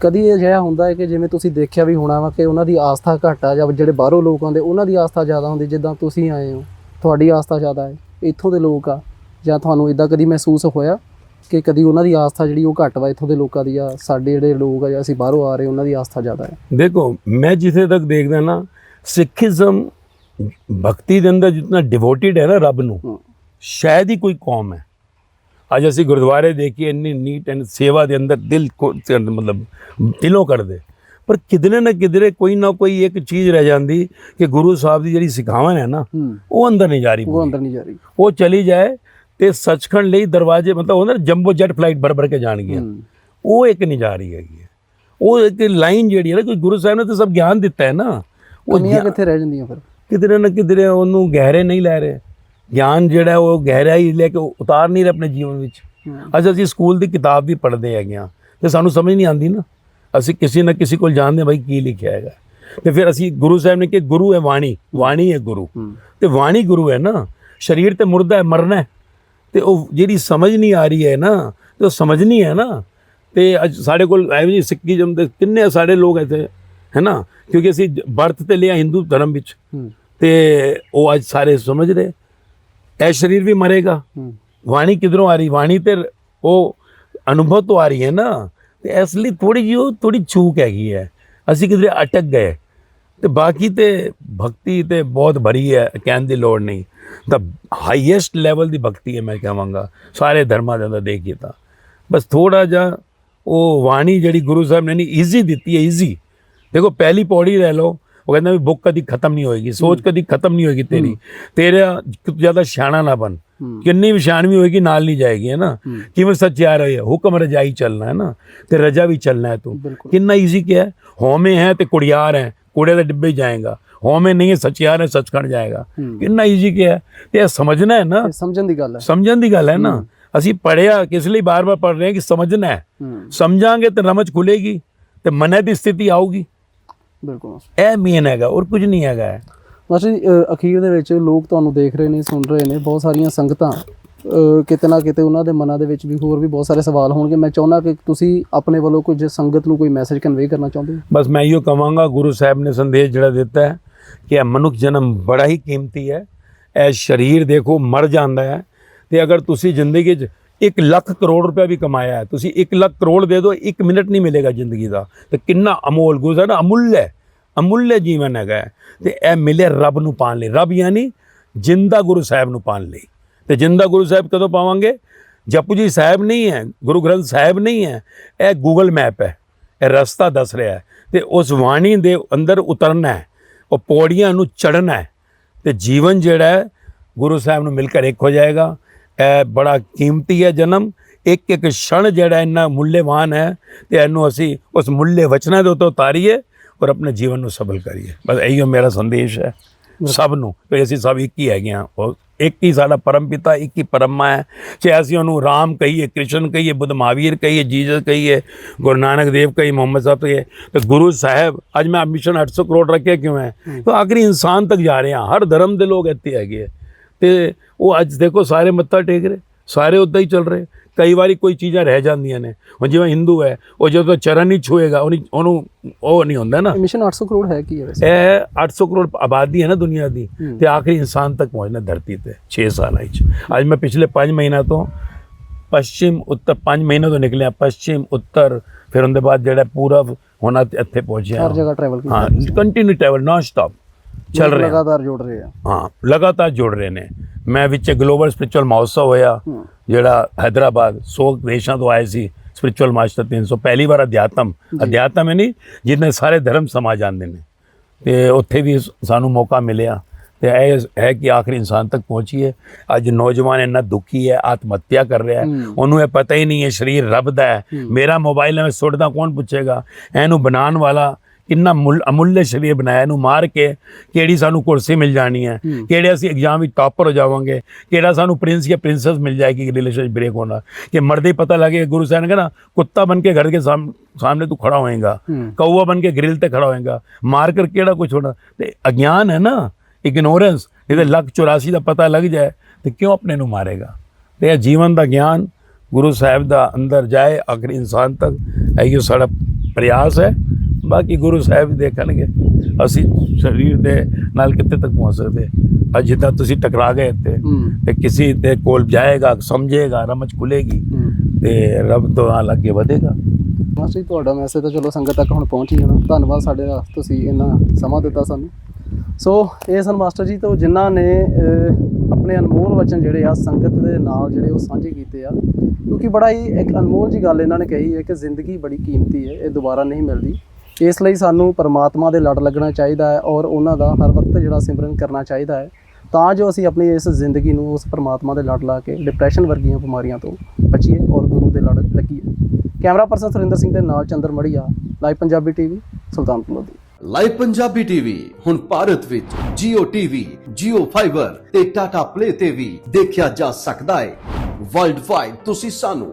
ਕਦੀ ਇਹ ਅਜਿਹਾ ਹੁੰਦਾ ਹੈ ਕਿ ਜਿਵੇਂ ਤੁਸੀਂ ਦੇਖਿਆ ਵੀ ਹੋਣਾ ਵਾ ਕਿ ਉਹਨਾਂ ਦੀ ਆਸਥਾ ਘੱਟ ਆ ਜਾਂ ਜਿਹੜੇ ਬਾਹਰੋਂ ਲੋਕ ਆਉਂਦੇ, ਉਹਨਾਂ ਦੀ ਆਸਥਾ ਜ਼ਿਆਦਾ ਹੁੰਦੀ ਜਿੱਦਾਂ ਤੁਸੀਂ ਆਏ ਹੋ, ਤੁਹਾਡੀ ਆਸਥਾ ਜ਼ਿਆਦਾ ਹੈ, ਇੱਥੋਂ ਦੇ ਲੋਕ ਆ ਜਾਂ ਤੁਹਾਨੂੰ ਇਦਾਂ ਕਦੀ ਮਹਿਸੂਸ ਹੋਇਆ? ਕਿ ਕਦੀ ਉਹਨਾਂ ਦੀ ਆਸਥਾ ਜਿਹੜੀ ਉਹ ਘੱਟ ਵਾ ਇੱਥੋਂ ਦੇ ਲੋਕਾਂ ਦੀ ਆ ਸਾਡੇ ਜਿਹੜੇ ਲੋਕ ਆ ਜਾਂ ਅਸੀਂ ਬਾਹਰੋਂ ਆ ਰਹੇ ਉਹਨਾਂ ਦੀ ਆਸਥਾ ਜ਼ਿਆਦਾ ਹੈ। ਦੇਖੋ ਮੈਂ ਜਿੱਥੇ ਤੱਕ ਦੇਖਦਾ ਨਾ ਸਿੱਖੀਜ਼ਮ ਭਗਤੀ ਦੇ ਅੰਦਰ ਜਿੰਨਾ ਡਿਵੋਟਿਡ ਹੈ ਨਾ ਰੱਬ ਨੂੰ। ਸ਼ਾਇਦ ਹੀ ਕੋਈ ਕੌਮ ਹੈ। ਅੱਜ ਅਸੀਂ ਗੁਰਦੁਆਰੇ ਦੇਖੀਏ ਇੰਨੀ ਨੀਟ ਐਂਡ ਸੇਵਾ ਦੇ ਅੰਦਰ ਦਿਲ ਕੋ ਮਤਲਬ ਦਿਲੋਂ ਕਰਦੇ। ਪਰ ਕਿਧਰੇ ਨਾ ਕਿਧਰੇ ਕੋਈ ਨਾ ਕੋਈ ਇੱਕ ਚੀਜ਼ ਰਹਿ ਜਾਂਦੀ ਕਿ ਗੁਰੂ ਸਾਹਿਬ ਦੀ ਜਿਹੜੀ ਸਿਖਾਵਨ ਹੈ ਨਾ ਉਹ ਅੰਦਰ ਨਹੀਂ ਜਾ ਰਹੀ ਉਹ ਅੰਦਰ ਨਹੀਂ ਜਾ ਰਹੀ। ਉਹ ਚਲੀ ਜਾਏ ਤੇ ਸੱਚਖੰਡ ਲਈ ਦਰਵਾਜ਼ੇ ਮਤਲਬ ਉਹਨਾਂ ਜੰਬੋ ਜੈਟ ਫਲਾਈਟ ਭਰ ਕੇ ਜਾਣਗੀਆਂ। ਹੂੰ। ਉਹ ਇੱਕ ਨਹੀਂ ਜਾ ਰਹੀ ਹੈਗੀ। ਹੈ। ਉਹ ਇੱਕ ਲਾਈਨ ਜਿਹੜੀ ਹੈ ਨਾ ਕੋਈ ਗੁਰੂ ਸਾਹਿਬ ਨੇ ਤਾਂ ਸਭ ਗਿਆਨ ਦਿੱਤਾ ਹੈ ਨਾ। ਉਹ ਕਮੀਆਂ ਕਿੱਥੇ ਰਹਿ ਜਾਂਦੀਆਂ ਫਿਰ? ਕਿਧਰੇ ਨਾ ਕਿਧਰੇ ਉਹਨੂੰ ਗਹਿਰੇ ਨਹੀਂ ਲੈ ਰਹੇ। ਗਿਆਨ ਜਿਹੜਾ ਹੈ ਉਹ ਗਹਿਰਾਈ ਲੈ ਕੇ ਉਤਾਰ ਨਹੀਂ ਰਹੇ ਆਪਣੇ ਜੀਵਨ ਵਿੱਚ। ਅੱਜ ਅਸੀਂ ਸਕੂਲ ਦੀ ਕਿਤਾਬ ਵੀ ਪੜ੍ਹਦੇ ਹੈਗੇ ਹਾਂ। ਤੇ ਸਾਨੂੰ ਸਮਝ ਨਹੀਂ ਆਉਂਦੀ ਨਾ। ਅਸੀਂ ਕਿਸੇ ਨਾ ਕਿਸੇ ਕੋਲ ਜਾਣਦੇ ਹਾਂ ਭਾਈ ਕੀ ਲਿਖਿਆ ਹੈਗਾ। ਤੇ ਫਿਰ ਅਸੀਂ ਗੁਰੂ ਸਾਹਿਬ ਨੇ ਕਿ ਗੁਰੂ ਹੈ ਵਾਣੀ। ਵਾਣੀ ਹੈ ਗੁਰੂ। ਹੂੰ। ਤੇ ਵਾਣੀ ਗੁਰੂ ਹੈ ਨਾ। ਸਰੀਰ ਤੇ ਮੁਰਦਾ ਹੈ ਮਰਨਾ ਹੈ। ਤੇ ਉਹ ਜਿਹੜੀ ਸਮਝ ਨਹੀਂ ਆ ਰਹੀ ਹੈ ਨਾ ਤੇ ਉਹ ਸਮਝਣੀ ਹੈ ਨਾ। ਤੇ ਅੱਜ ਸਾਡੇ ਕੋਲ ਐਵੇਂ ਜੀ ਸਿੱਖੀਜ਼ਮ ਦੇ ਕਿੰਨੇ ਸਾਡੇ ਲੋਕ ਇੱਥੇ ਹੈ ਨਾ? ਕਿਉਂਕਿ ਅਸੀਂ ਬਰਥ ਤੇ ਲਿਆ ਹਿੰਦੂ ਧਰਮ ਵਿੱਚ। ਤੇ ਉਹ ਅੱਜ ਸਾਰੇ ਸਮਝ ਰਹੇ। ਇਹ ਸਰੀਰ ਵੀ ਮਰੇਗਾ। ਵਾਣੀ ਕਿਧਰੋਂ ਆ ਰਹੀ? ਵਾਣੀ ਤੇ ਉਹ ਅਨੁਭਵ ਤੋਂ ਆ ਰਹੀ ਹੈ ਨਾ। ਤੇ ਇਸ ਲਈ ਥੋੜੀ ਜਿਹੀ ਉਹ ਥੋੜੀ ਚੂਕ ਹੈਗੀ ਹੈ। ਅਸੀਂ ਕਿਧਰੇ ਅਟਕ ਗਏ। ਤੇ ਬਾਕੀ ਤੇ ਭਗਤੀ ਤੇ ਬਹੁਤ ਭਰੀ ਹੈ ਕਹਿਣ ਦੀ ਲੋੜ ਨਹੀਂ। ਤਾਂ ਹਾਈਐਸਟ ਲੈਵਲ ਦੀ ਭਗਤੀ ਹੈ ਮੈਂ ਕਹਾਂਗਾ। ਸਾਰੇ ਧਰਮਾਂ ਦੇ ਅੰਦਰ ਦੇਖੀਏ ਤਾਂ। ਬਸ ਥੋੜਾ ਜਿਹਾ ਉਹ ਬਾਣੀ ਜਿਹੜੀ ਗੁਰੂ ਸਾਹਿਬ ਨੇ ਨਹੀਂ ਈਜ਼ੀ ਦਿੱਤੀ ਹੈ ਈਜ਼ੀ ਦੇਖੋ ਪਹਿਲੀ ਪੌੜੀ ਲੈ ਲਓ ਉਹ ਕਹਿੰਦਾ ਵੀ ਬੁੱਕ ਕਦੀ ਖਤਮ ਨਹੀਂ ਹੋਏਗੀ ਸੋਚ ਕਦੀ ਖਤਮ ਨਹੀਂ ਹੋਏਗੀ ਤੇਰੀ। ਤੇਰਾ ਜ਼ਿਆਦਾ ਸਿਆਣਾ ਨਾ ਬਣ। ਹੂੰ। ਕਿੰਨੀ ਵੀ ਸ਼ਾਨਵੀ ਹੋਏਗੀ ਨਾਲ ਨਹੀਂ ਜਾਏਗੀ ਹੈ ਨਾ। ਕਿਵੇਂ ਸੱਚਿਆ ਰਹੇ ਹੁਕਮ ਰਜਾਈ ਚੱਲਣਾ ਹੈ ਨਾ। ਤੇ ਰਜਾ ਵੀ ਚੱਲਣਾ ਹੈ ਤੂੰ। ਕਿੰਨਾ ਈਜ਼ੀ ਕਿਹਾ ਹੈ। ਹੋਮੇ ਹੈ ਤੇ ਕੁੜਿਆਰ ਹੈ ਕੁੜੇ ਦੇ ਡਿੱਬੇ ਹੀ ਜਾਏਗਾ। ਹੋਮੇ ਨਹੀਂ ਹੈ ਸੱਚਿਆਰ ਹੈ ਸੱਚਖੰਡ ਜਾਏਗਾ। ਕਿੰਨਾ ਈਜ਼ੀ ਕਿਹਾ ਹੈ। ਤੇ ਇਹ ਸਮਝਣਾ ਹੈ ਨਾ। ਸਮਝਣ ਦੀ ਗੱਲ ਹੈ। ਸਮਝਣ ਦੀ ਗੱਲ ਹੈ ਨਾ। ਅਸੀਂ ਪੜਿਆ ਕਿਸ ਲਈ ਬਾਰ-ਬਾਰ ਪੜ ਰਹੇ ਹਾਂ ਕਿ ਸਮਝਣਾ ਹੈ। ਸਮਝਾਂਗੇ ਤੇ ਰਮਜ ਖੁੱਲੇਗੀ ਤੇ ਮਨ ਦੀ ਸਥਿਤੀ ਆਊਗੀ। ਬਿਲਕੁਲ ਇਹ ਮੇਨ ਹੈਗਾ ਔਰ ਕੁਝ ਨਹੀਂ ਹੈਗਾ। ਮਾਸਟਰ ਜੀ ਅਖੀਰ ਦੇ ਵਿੱਚ ਲੋਕ ਤੁਹਾਨੂੰ ਦੇਖ ਰਹੇ ਨੇ ਸੁਣ ਰਹੇ ਨੇ ਬਹੁਤ ਸਾਰੀਆਂ ਸੰਗਤਾਂ ਕਿਤੇ ਨਾ ਕਿਤੇ ਉਹਨਾਂ ਦੇ ਮਨਾਂ ਦੇ ਵਿੱਚ ਵੀ ਹੋਰ ਵੀ ਬਹੁਤ ਸਾਰੇ ਸਵਾਲ ਹੋਣਗੇ। ਮੈਂ ਚਾਹੁੰਦਾ ਕਿ ਤੁਸੀਂ ਆਪਣੇ ਵੱਲੋਂ ਕੁਝ ਸੰਗਤ ਨੂੰ ਕੋਈ ਮੈਸੇਜ ਕਨਵੇ ਕਰਨਾ ਚਾਹੁੰਦੇ ਹੋ? ਬਸ ਮੈਂ ਇਹੋ ਕਹਾਂਗਾ, ਗੁਰੂ ਸਾਹਿਬ ਨੇ ਸੰਦੇਸ਼ ਜਿਹੜਾ ਦਿੱਤਾ ਹੈ ਕਿ ਇਹ ਮਨੁੱਖ ਜਨਮ ਬੜਾ ਹੀ ਕੀਮਤੀ ਹੈ। ਇਹ ਸਰੀਰ ਦੇਖੋ ਮਰ ਜਾਂਦਾ ਹੈ ਤੇ ਅਗਰ ਤੁਸੀਂ ਜ਼ਿੰਦਗੀ 'ਚ 1 ਲੱਖ ਕਰੋੜ ਰੁਪਏ ਵੀ ਕਮਾਇਆ ਹੈ, ਤੁਸੀਂ 1 ਲੱਖ ਕਰੋੜ ਦੇ ਦਿਓ 1 ਮਿੰਟ ਨਹੀਂ ਮਿਲੇਗਾ ਜ਼ਿੰਦਗੀ ਦਾ। ਤੇ ਕਿੰਨਾ ਅਮੋਲ ਗੁਰੂ ਸਾਹਿਬ ਨਾ ਅਮੁੱਲ ਹੈ, ਅਮੁੱਲ ਜੀਵਨ ਹੈਗਾ ਹੈ। ਤੇ ਇਹ ਮਿਲੇ ਰੱਬ ਨੂੰ ਪਾਣ ਲਈ, ਰੱਬ ਯਾਨੀ ਜਿੰਦਾ ਗੁਰੂ ਸਾਹਿਬ ਨੂੰ ਪਾਣ ਲਈ। ਤੇ ਜਿੰਦਾ ਗੁਰੂ ਸਾਹਿਬ ਕਦੋਂ ਪਾਵਾਂਗੇ? ਜਪੂ ਜੀ ਸਾਹਿਬ ਨਹੀਂ ਹੈ, ਗੁਰੂ ਗ੍ਰੰਥ ਸਾਹਿਬ ਨਹੀਂ ਹੈ, ਇਹ ਗੂਗਲ ਮੈਪ ਹੈ, ਇਹ ਰਸਤਾ ਦੱਸ ਰਿਹਾ ਹੈ ਤੇ ਉਸ ਬਾਣੀ ਦੇ ਅੰਦਰ ਉਤਰਨਾ ਹੈ, ਉਹ ਪੌੜੀਆਂ ਨੂੰ ਚੜ੍ਹਨਾ ਹੈ ਤੇ ਜੀਵਨ ਜਿਹੜਾ ਹੈ, ਗੁਰੂ ਸਾਹਿਬ ਨੂੰ ਮਿਲ ਕੇ ਇੱਕ ਹੋ ਜਾਏਗਾ। ਇਹ ਬੜਾ ਕੀਮਤੀ ਹੈ ਜਨਮ, ਇੱਕ ਇੱਕ ਛਣ ਜਿਹੜਾ ਇੰਨਾ ਮੁੱਲੇਵਾਨ ਹੈ ਤੇ ਇਹਨੂੰ ਅਸੀਂ ਉਸ ਮੁੱਲੇ ਵਚਨਾਂ ਦੇ ਉੱਤੇ ਉਤਾਰੀਏ ਔਰ ਆਪਣੇ ਜੀਵਨ ਨੂੰ ਸਫਲ ਕਰੀਏ। ਬਸ ਇਹੀ ਮੇਰਾ ਸੰਦੇਸ਼ ਹੈ। ਸਭ ਨੂੰ ਵੀ ਅਸੀਂ ਸਭ ਇੱਕ ਹੀ ਹੈਗੇ ਹਾਂ। ਉਹ ਇੱਕ ਹੀ ਸਾਡਾ ਪਰਮ ਪਿਤਾ ਇੱਕ ਹੀ ਪਰਮਾ ਹੈ। ਚਾਹੇ ਅਸੀਂ ਉਹਨੂੰ ਰਾਮ ਕਹੀਏ ਕ੍ਰਿਸ਼ਨ ਕਹੀਏ ਬੁੱਧ ਮਹਾਵੀਰ ਕਹੀਏ ਜੀਸਸ ਕਹੀਏ ਗੁਰੂ ਨਾਨਕ ਦੇਵ ਕਹੀਏ ਮੁਹੰਮਦ ਸਾਹਿਬ ਕਹੀਏ ਤੇ ਗੁਰੂ ਸਾਹਿਬ ਅੱਜ ਮੈਂ ਮਿਸ਼ਨ 800 ਕਰੋੜ ਰੱਖਿਆ ਕਿਉਂ ਹੈ? ਤਾਂ ਆਖਰੀ ਇਨਸਾਨ ਤੱਕ ਜਾ ਰਹੇ ਹਾਂ। ਹਰ ਧਰਮ ਦੇ ਲੋਕ ਇੱਥੇ ਹੈਗੇ। ਤੇ ਉਹ ਅੱਜ ਦੇਖੋ ਸਾਰੇ ਮੱਥਾ ਟੇਕ ਰਹੇ ਸਾਰੇ ਉੱਦਾਂ ਹੀ ਚੱਲ ਰਹੇ। ਕਈ ਵਾਰੀ ਕੋਈ ਚੀਜ਼ਾਂ ਰਹਿ ਜਾਂਦੀਆਂ ਨੇ। ਹੁਣ ਜਿਵੇਂ ਹਿੰਦੂ ਹੈ ਉਹ ਜਦੋਂ ਚਰਨ ਨਹੀਂ ਛੂਏਗਾ ਉਹਨੂੰ ਉਹ ਨਹੀਂ ਹੁੰਦਾ ਨਾ। ਮਿਸ਼ਨ 800 ਕਰੋੜ ਹੈ ਕੀ ਹੈ ਵੈਸੇ? ਇਹ 800 ਕਰੋੜ ਆਬਾਦੀ ਹੈ ਨਾ ਦੁਨੀਆ ਦੀ ਹੂੰ। ਤੇ ਆਖਰੀ ਇਨਸਾਨ ਤੱਕ ਪਹੁੰਚਣਾ ਧਰਤੀ ਤੇ 6 ਸਾਲਾਂ ਵਿੱਚ। ਅੱਜ ਮੈਂ ਪਿਛਲੇ 5 ਮਹੀਨਾ ਤੋਂ ਪੱਛਮ ਉੱਤਰ 5 ਮਹੀਨੇ ਤੋਂ ਨਿਕਲਿਆ ਪੱਛਮ ਉੱਤਰ ਫਿਰ ਉਹਦੇ ਬਾਅਦ ਜਿਹੜਾ ਪੂਰਬ ਹੋਣਾ ਇੱਥੇ ਪਹੁੰਚਿਆ। ਹਰ ਜਗ੍ਹਾ ਟਰੈਵਲ ਹਾਂ ਕੀਤਾ ਕੰਟੀਨਿਊ ਟਰੈਵਲ ਨਾਨ ਸਟਾਪ ਚੱਲ ਰਹੇ ਲਗਾਤਾਰ ਜੁੜ ਰਹੇ ਆ। ਹਾਂ ਲਗਾਤਾਰ ਜੁੜ ਰਹੇ ਨੇ। ਮੈਂ ਵਿੱਚ ਗਲੋਬਲ ਸਪਿਰਚੁਅਲ ਮਹੋਤਸਵ ਹੋਇਆ ਜਿਹੜਾ ਹైదరాబాద్ 100 ਦੇਸ਼ਾਂ ਤੋਂ ਆਏ ਸੀ ਸਪਿਰਚੁਅਲ ਮਾਸਟਰ 300 ਪਹਿਲੀ ਵਾਰ ਅਧਿਆਤਮ ਅਧਿਆਤਮ ਹੈ ਨਹੀਂ ਜਿੱਦਾਂ ਸਾਰੇ ਧਰਮ ਸਮਾਜ ਆਉਂਦੇ ਨੇ। ਤੇ ਉੱਥੇ ਵੀ ਸਾਨੂੰ ਮੌਕਾ ਮਿਲਿਆ। ਤੇ ਇਹ ਹੈ ਕਿ ਆਖਰੀ ਇਨਸਾਨ ਤੱਕ ਪਹੁੰਚੀਏ ਅੱਜ ਨੌਜਵਾਨ ਇੰਨਾ ਦੁਖੀ ਹੈ ਆਤਮ ਹੱਤਿਆ ਕਰ ਰਿਹਾ ਹੈ। ਉਹਨੂੰ ਇਹ ਪਤਾ ਹੀ ਨਹੀਂ ਹੈ ਸਰੀਰ ਰੱਬ ਦਾ ਹੈ। ਮੇਰਾ ਮੋਬਾਈਲ ਐਵੇਂ ਸੁੱਟਦਾ ਕੌਣ ਪੁੱਛੇਗਾ? ਇਹਨੂੰ ਬਣਾਉਣ ਵਾਲਾ ਕਿੰਨਾ ਮੁੱਲ ਅਮੁੱਲੇ ਸਰੀਰ ਬਣਾਇਆ ਇਹਨੂੰ ਮਾਰ ਕੇ ਕਿਹੜੀ ਸਾਨੂੰ ਕੁਰਸੀ ਮਿਲ ਜਾਣੀ ਹੈ ਕਿਹੜੇ ਅਸੀਂ ਐਗਜ਼ਾਮ ਵਿੱਚ ਟਾਪਰ ਹੋ ਜਾਵਾਂਗੇ ਕਿਹੜਾ ਸਾਨੂੰ ਪ੍ਰਿੰਸ ਜਾਂ ਪ੍ਰਿੰਸੈਸ ਮਿਲ ਜਾਏਗੀ ਰਿਲੇਸ਼ਨ ਬ੍ਰੇਕ ਹੋਣਾ ਕਿ ਮਰਦੇ ਹੀ ਪਤਾ ਲੱਗੇ ਗੁਰੂ ਸਾਹਿਬ ਨੇ ਕਹਿੰਦਾ ਕੁੱਤਾ ਬਨ ਕੇ ਘਰ ਕੇ ਸਾਹਮ- ਸਾਹਮਣੇ ਤੂੰ ਖੜਾ ਹੋਏਗਾ ਕौवा ਬਨ ਕੇ ਗ੍ਰਿਲ ਤੇ ਖੜਾ ਹੋਏਗਾ ਮਾਰ ਕਰ ਕਿਹੜਾ ਕੁਝ ਹੋਣਾ? ਤੇ ਅਗਿਆਨ ਹੈ ਨਾ ਇਗਨੋਰੈਂਸ ਇਹਦੇ ਲੱਖ 84 ਦਾ ਪਤਾ ਲੱਗ ਜਾਏ ਤੇ ਕਿਉਂ ਆਪਣੇ ਨੂੰ ਮਾਰੇਗਾ? ਤੇ ਇਹ ਜੀਵਨ ਦਾ ਗਿਆਨ ਗੁਰੂ ਸਾਹਿਬ ਦਾ ਅੰਦਰ ਜਾਏ ਆਖਰੀ ਇਨਸਾਨ ਤੱਕ ਇਹੋ ਸਾਡਾ ਪ੍ਰਯਾਸ ਹੈ ਬਾਕੀ ਗੁਰੂ ਸਾਹਿਬ ਦੇਖਣਗੇ ਅਸੀਂ ਸਰੀਰ ਦੇ ਨਾਲ ਕਿੱਥੇ ਤੱਕ ਪਹੁੰਚ ਸਕਦੇ ਅੱਜ ਜਿੱਦਾਂ ਤੁਸੀਂ ਟਕਰਾ ਗਏ ਹੂੰ। ਤੇ ਕਿਸੇ ਦੇ ਕੋਲ ਜਾਏਗਾ ਸਮਝੇਗਾ ਰਮਜ ਖੁੱਲੇਗੀ ਤੇ ਰੱਬ ਤੋਂ ਨਾਲ ਅੱਗੇ ਵਧੇਗਾ। ਜੀ ਤੁਹਾਡਾ ਮੈਸੇਜ ਤਾਂ ਚਲੋ ਸੰਗਤ ਤੱਕ ਹੁਣ ਪਹੁੰਚ ਹੀ ਜਾਣਾ। ਧੰਨਵਾਦ ਸਾਡੇ ਦਾ ਤੁਸੀਂ ਇੰਨਾ ਸਮਾਂ ਦਿੱਤਾ ਸਾਨੂੰ। ਸੋ ਇਹ ਸਨ ਮਾਸਟਰ ਜੀ ਤੋਂ ਜਿਨ੍ਹਾਂ ਨੇ ਆਪਣੇ ਅਨਮੋਲ ਵਚਨ ਜਿਹੜੇ ਆ ਸੰਗਤ ਦੇ ਨਾਲ ਜਿਹੜੇ ਉਹ ਸਾਂਝੇ ਕੀਤੇ ਆ। ਕਿਉਂਕਿ ਬੜਾ ਹੀ ਇੱਕ ਅਨਮੋਲ ਜੀ ਗੱਲ ਇਹਨਾਂ ਨੇ ਕਹੀ ਹੈ ਕਿ ਜ਼ਿੰਦਗੀ ਬੜੀ ਕੀਮਤੀ ਹੈ ਇਹ ਦੁਬਾਰਾ ਨਹੀਂ ਮਿਲਦੀ। ਇਸ ਲਈ ਸਾਨੂੰ ਪਰਮਾਤਮਾ ਦੇ ਲੜ ਲੱਗਣਾ ਚਾਹੀਦਾ ਹੈ ਔਰ ਉਹਨਾਂ ਦਾ ਹਰ ਵਕਤ ਜਿਹੜਾ ਸਿਮਰਨ ਕਰਨਾ ਚਾਹੀਦਾ ਹੈ ਤਾਂ ਜੋ ਅਸੀਂ ਆਪਣੀ ਇਸ ਜ਼ਿੰਦਗੀ ਨੂੰ ਉਸ ਪਰਮਾਤਮਾ ਦੇ ਲੜ ਲਾ ਕੇ ਡਿਪਰੈਸ਼ਨ ਵਰਗੀਆਂ ਬਿਮਾਰੀਆਂ ਤੋਂ ਬਚੀਏ ਔਰ ਗੁਰੂ ਦੇ ਲੜ ਲੱਗੀਏ। ਕੈਮਰਾ ਪਰਸਨ ਸੁਰਿੰਦਰ ਸਿੰਘ ਦੇ ਨਾਲ Chander Marhia live Punjabi TV Sultanpur Lodhi. Live Punjabi TV ਹੁਣ ਭਾਰਤ ਵਿੱਚ Jio TV, Jio Fiber ਤੇ Tata Play ਤੇ ਵੀ ਦੇਖਿਆ ਜਾ ਸਕਦਾ ਹੈ। ਵਰਲਡ ਵਾਈਡ ਤੁਸੀਂ ਸਾਨੂੰ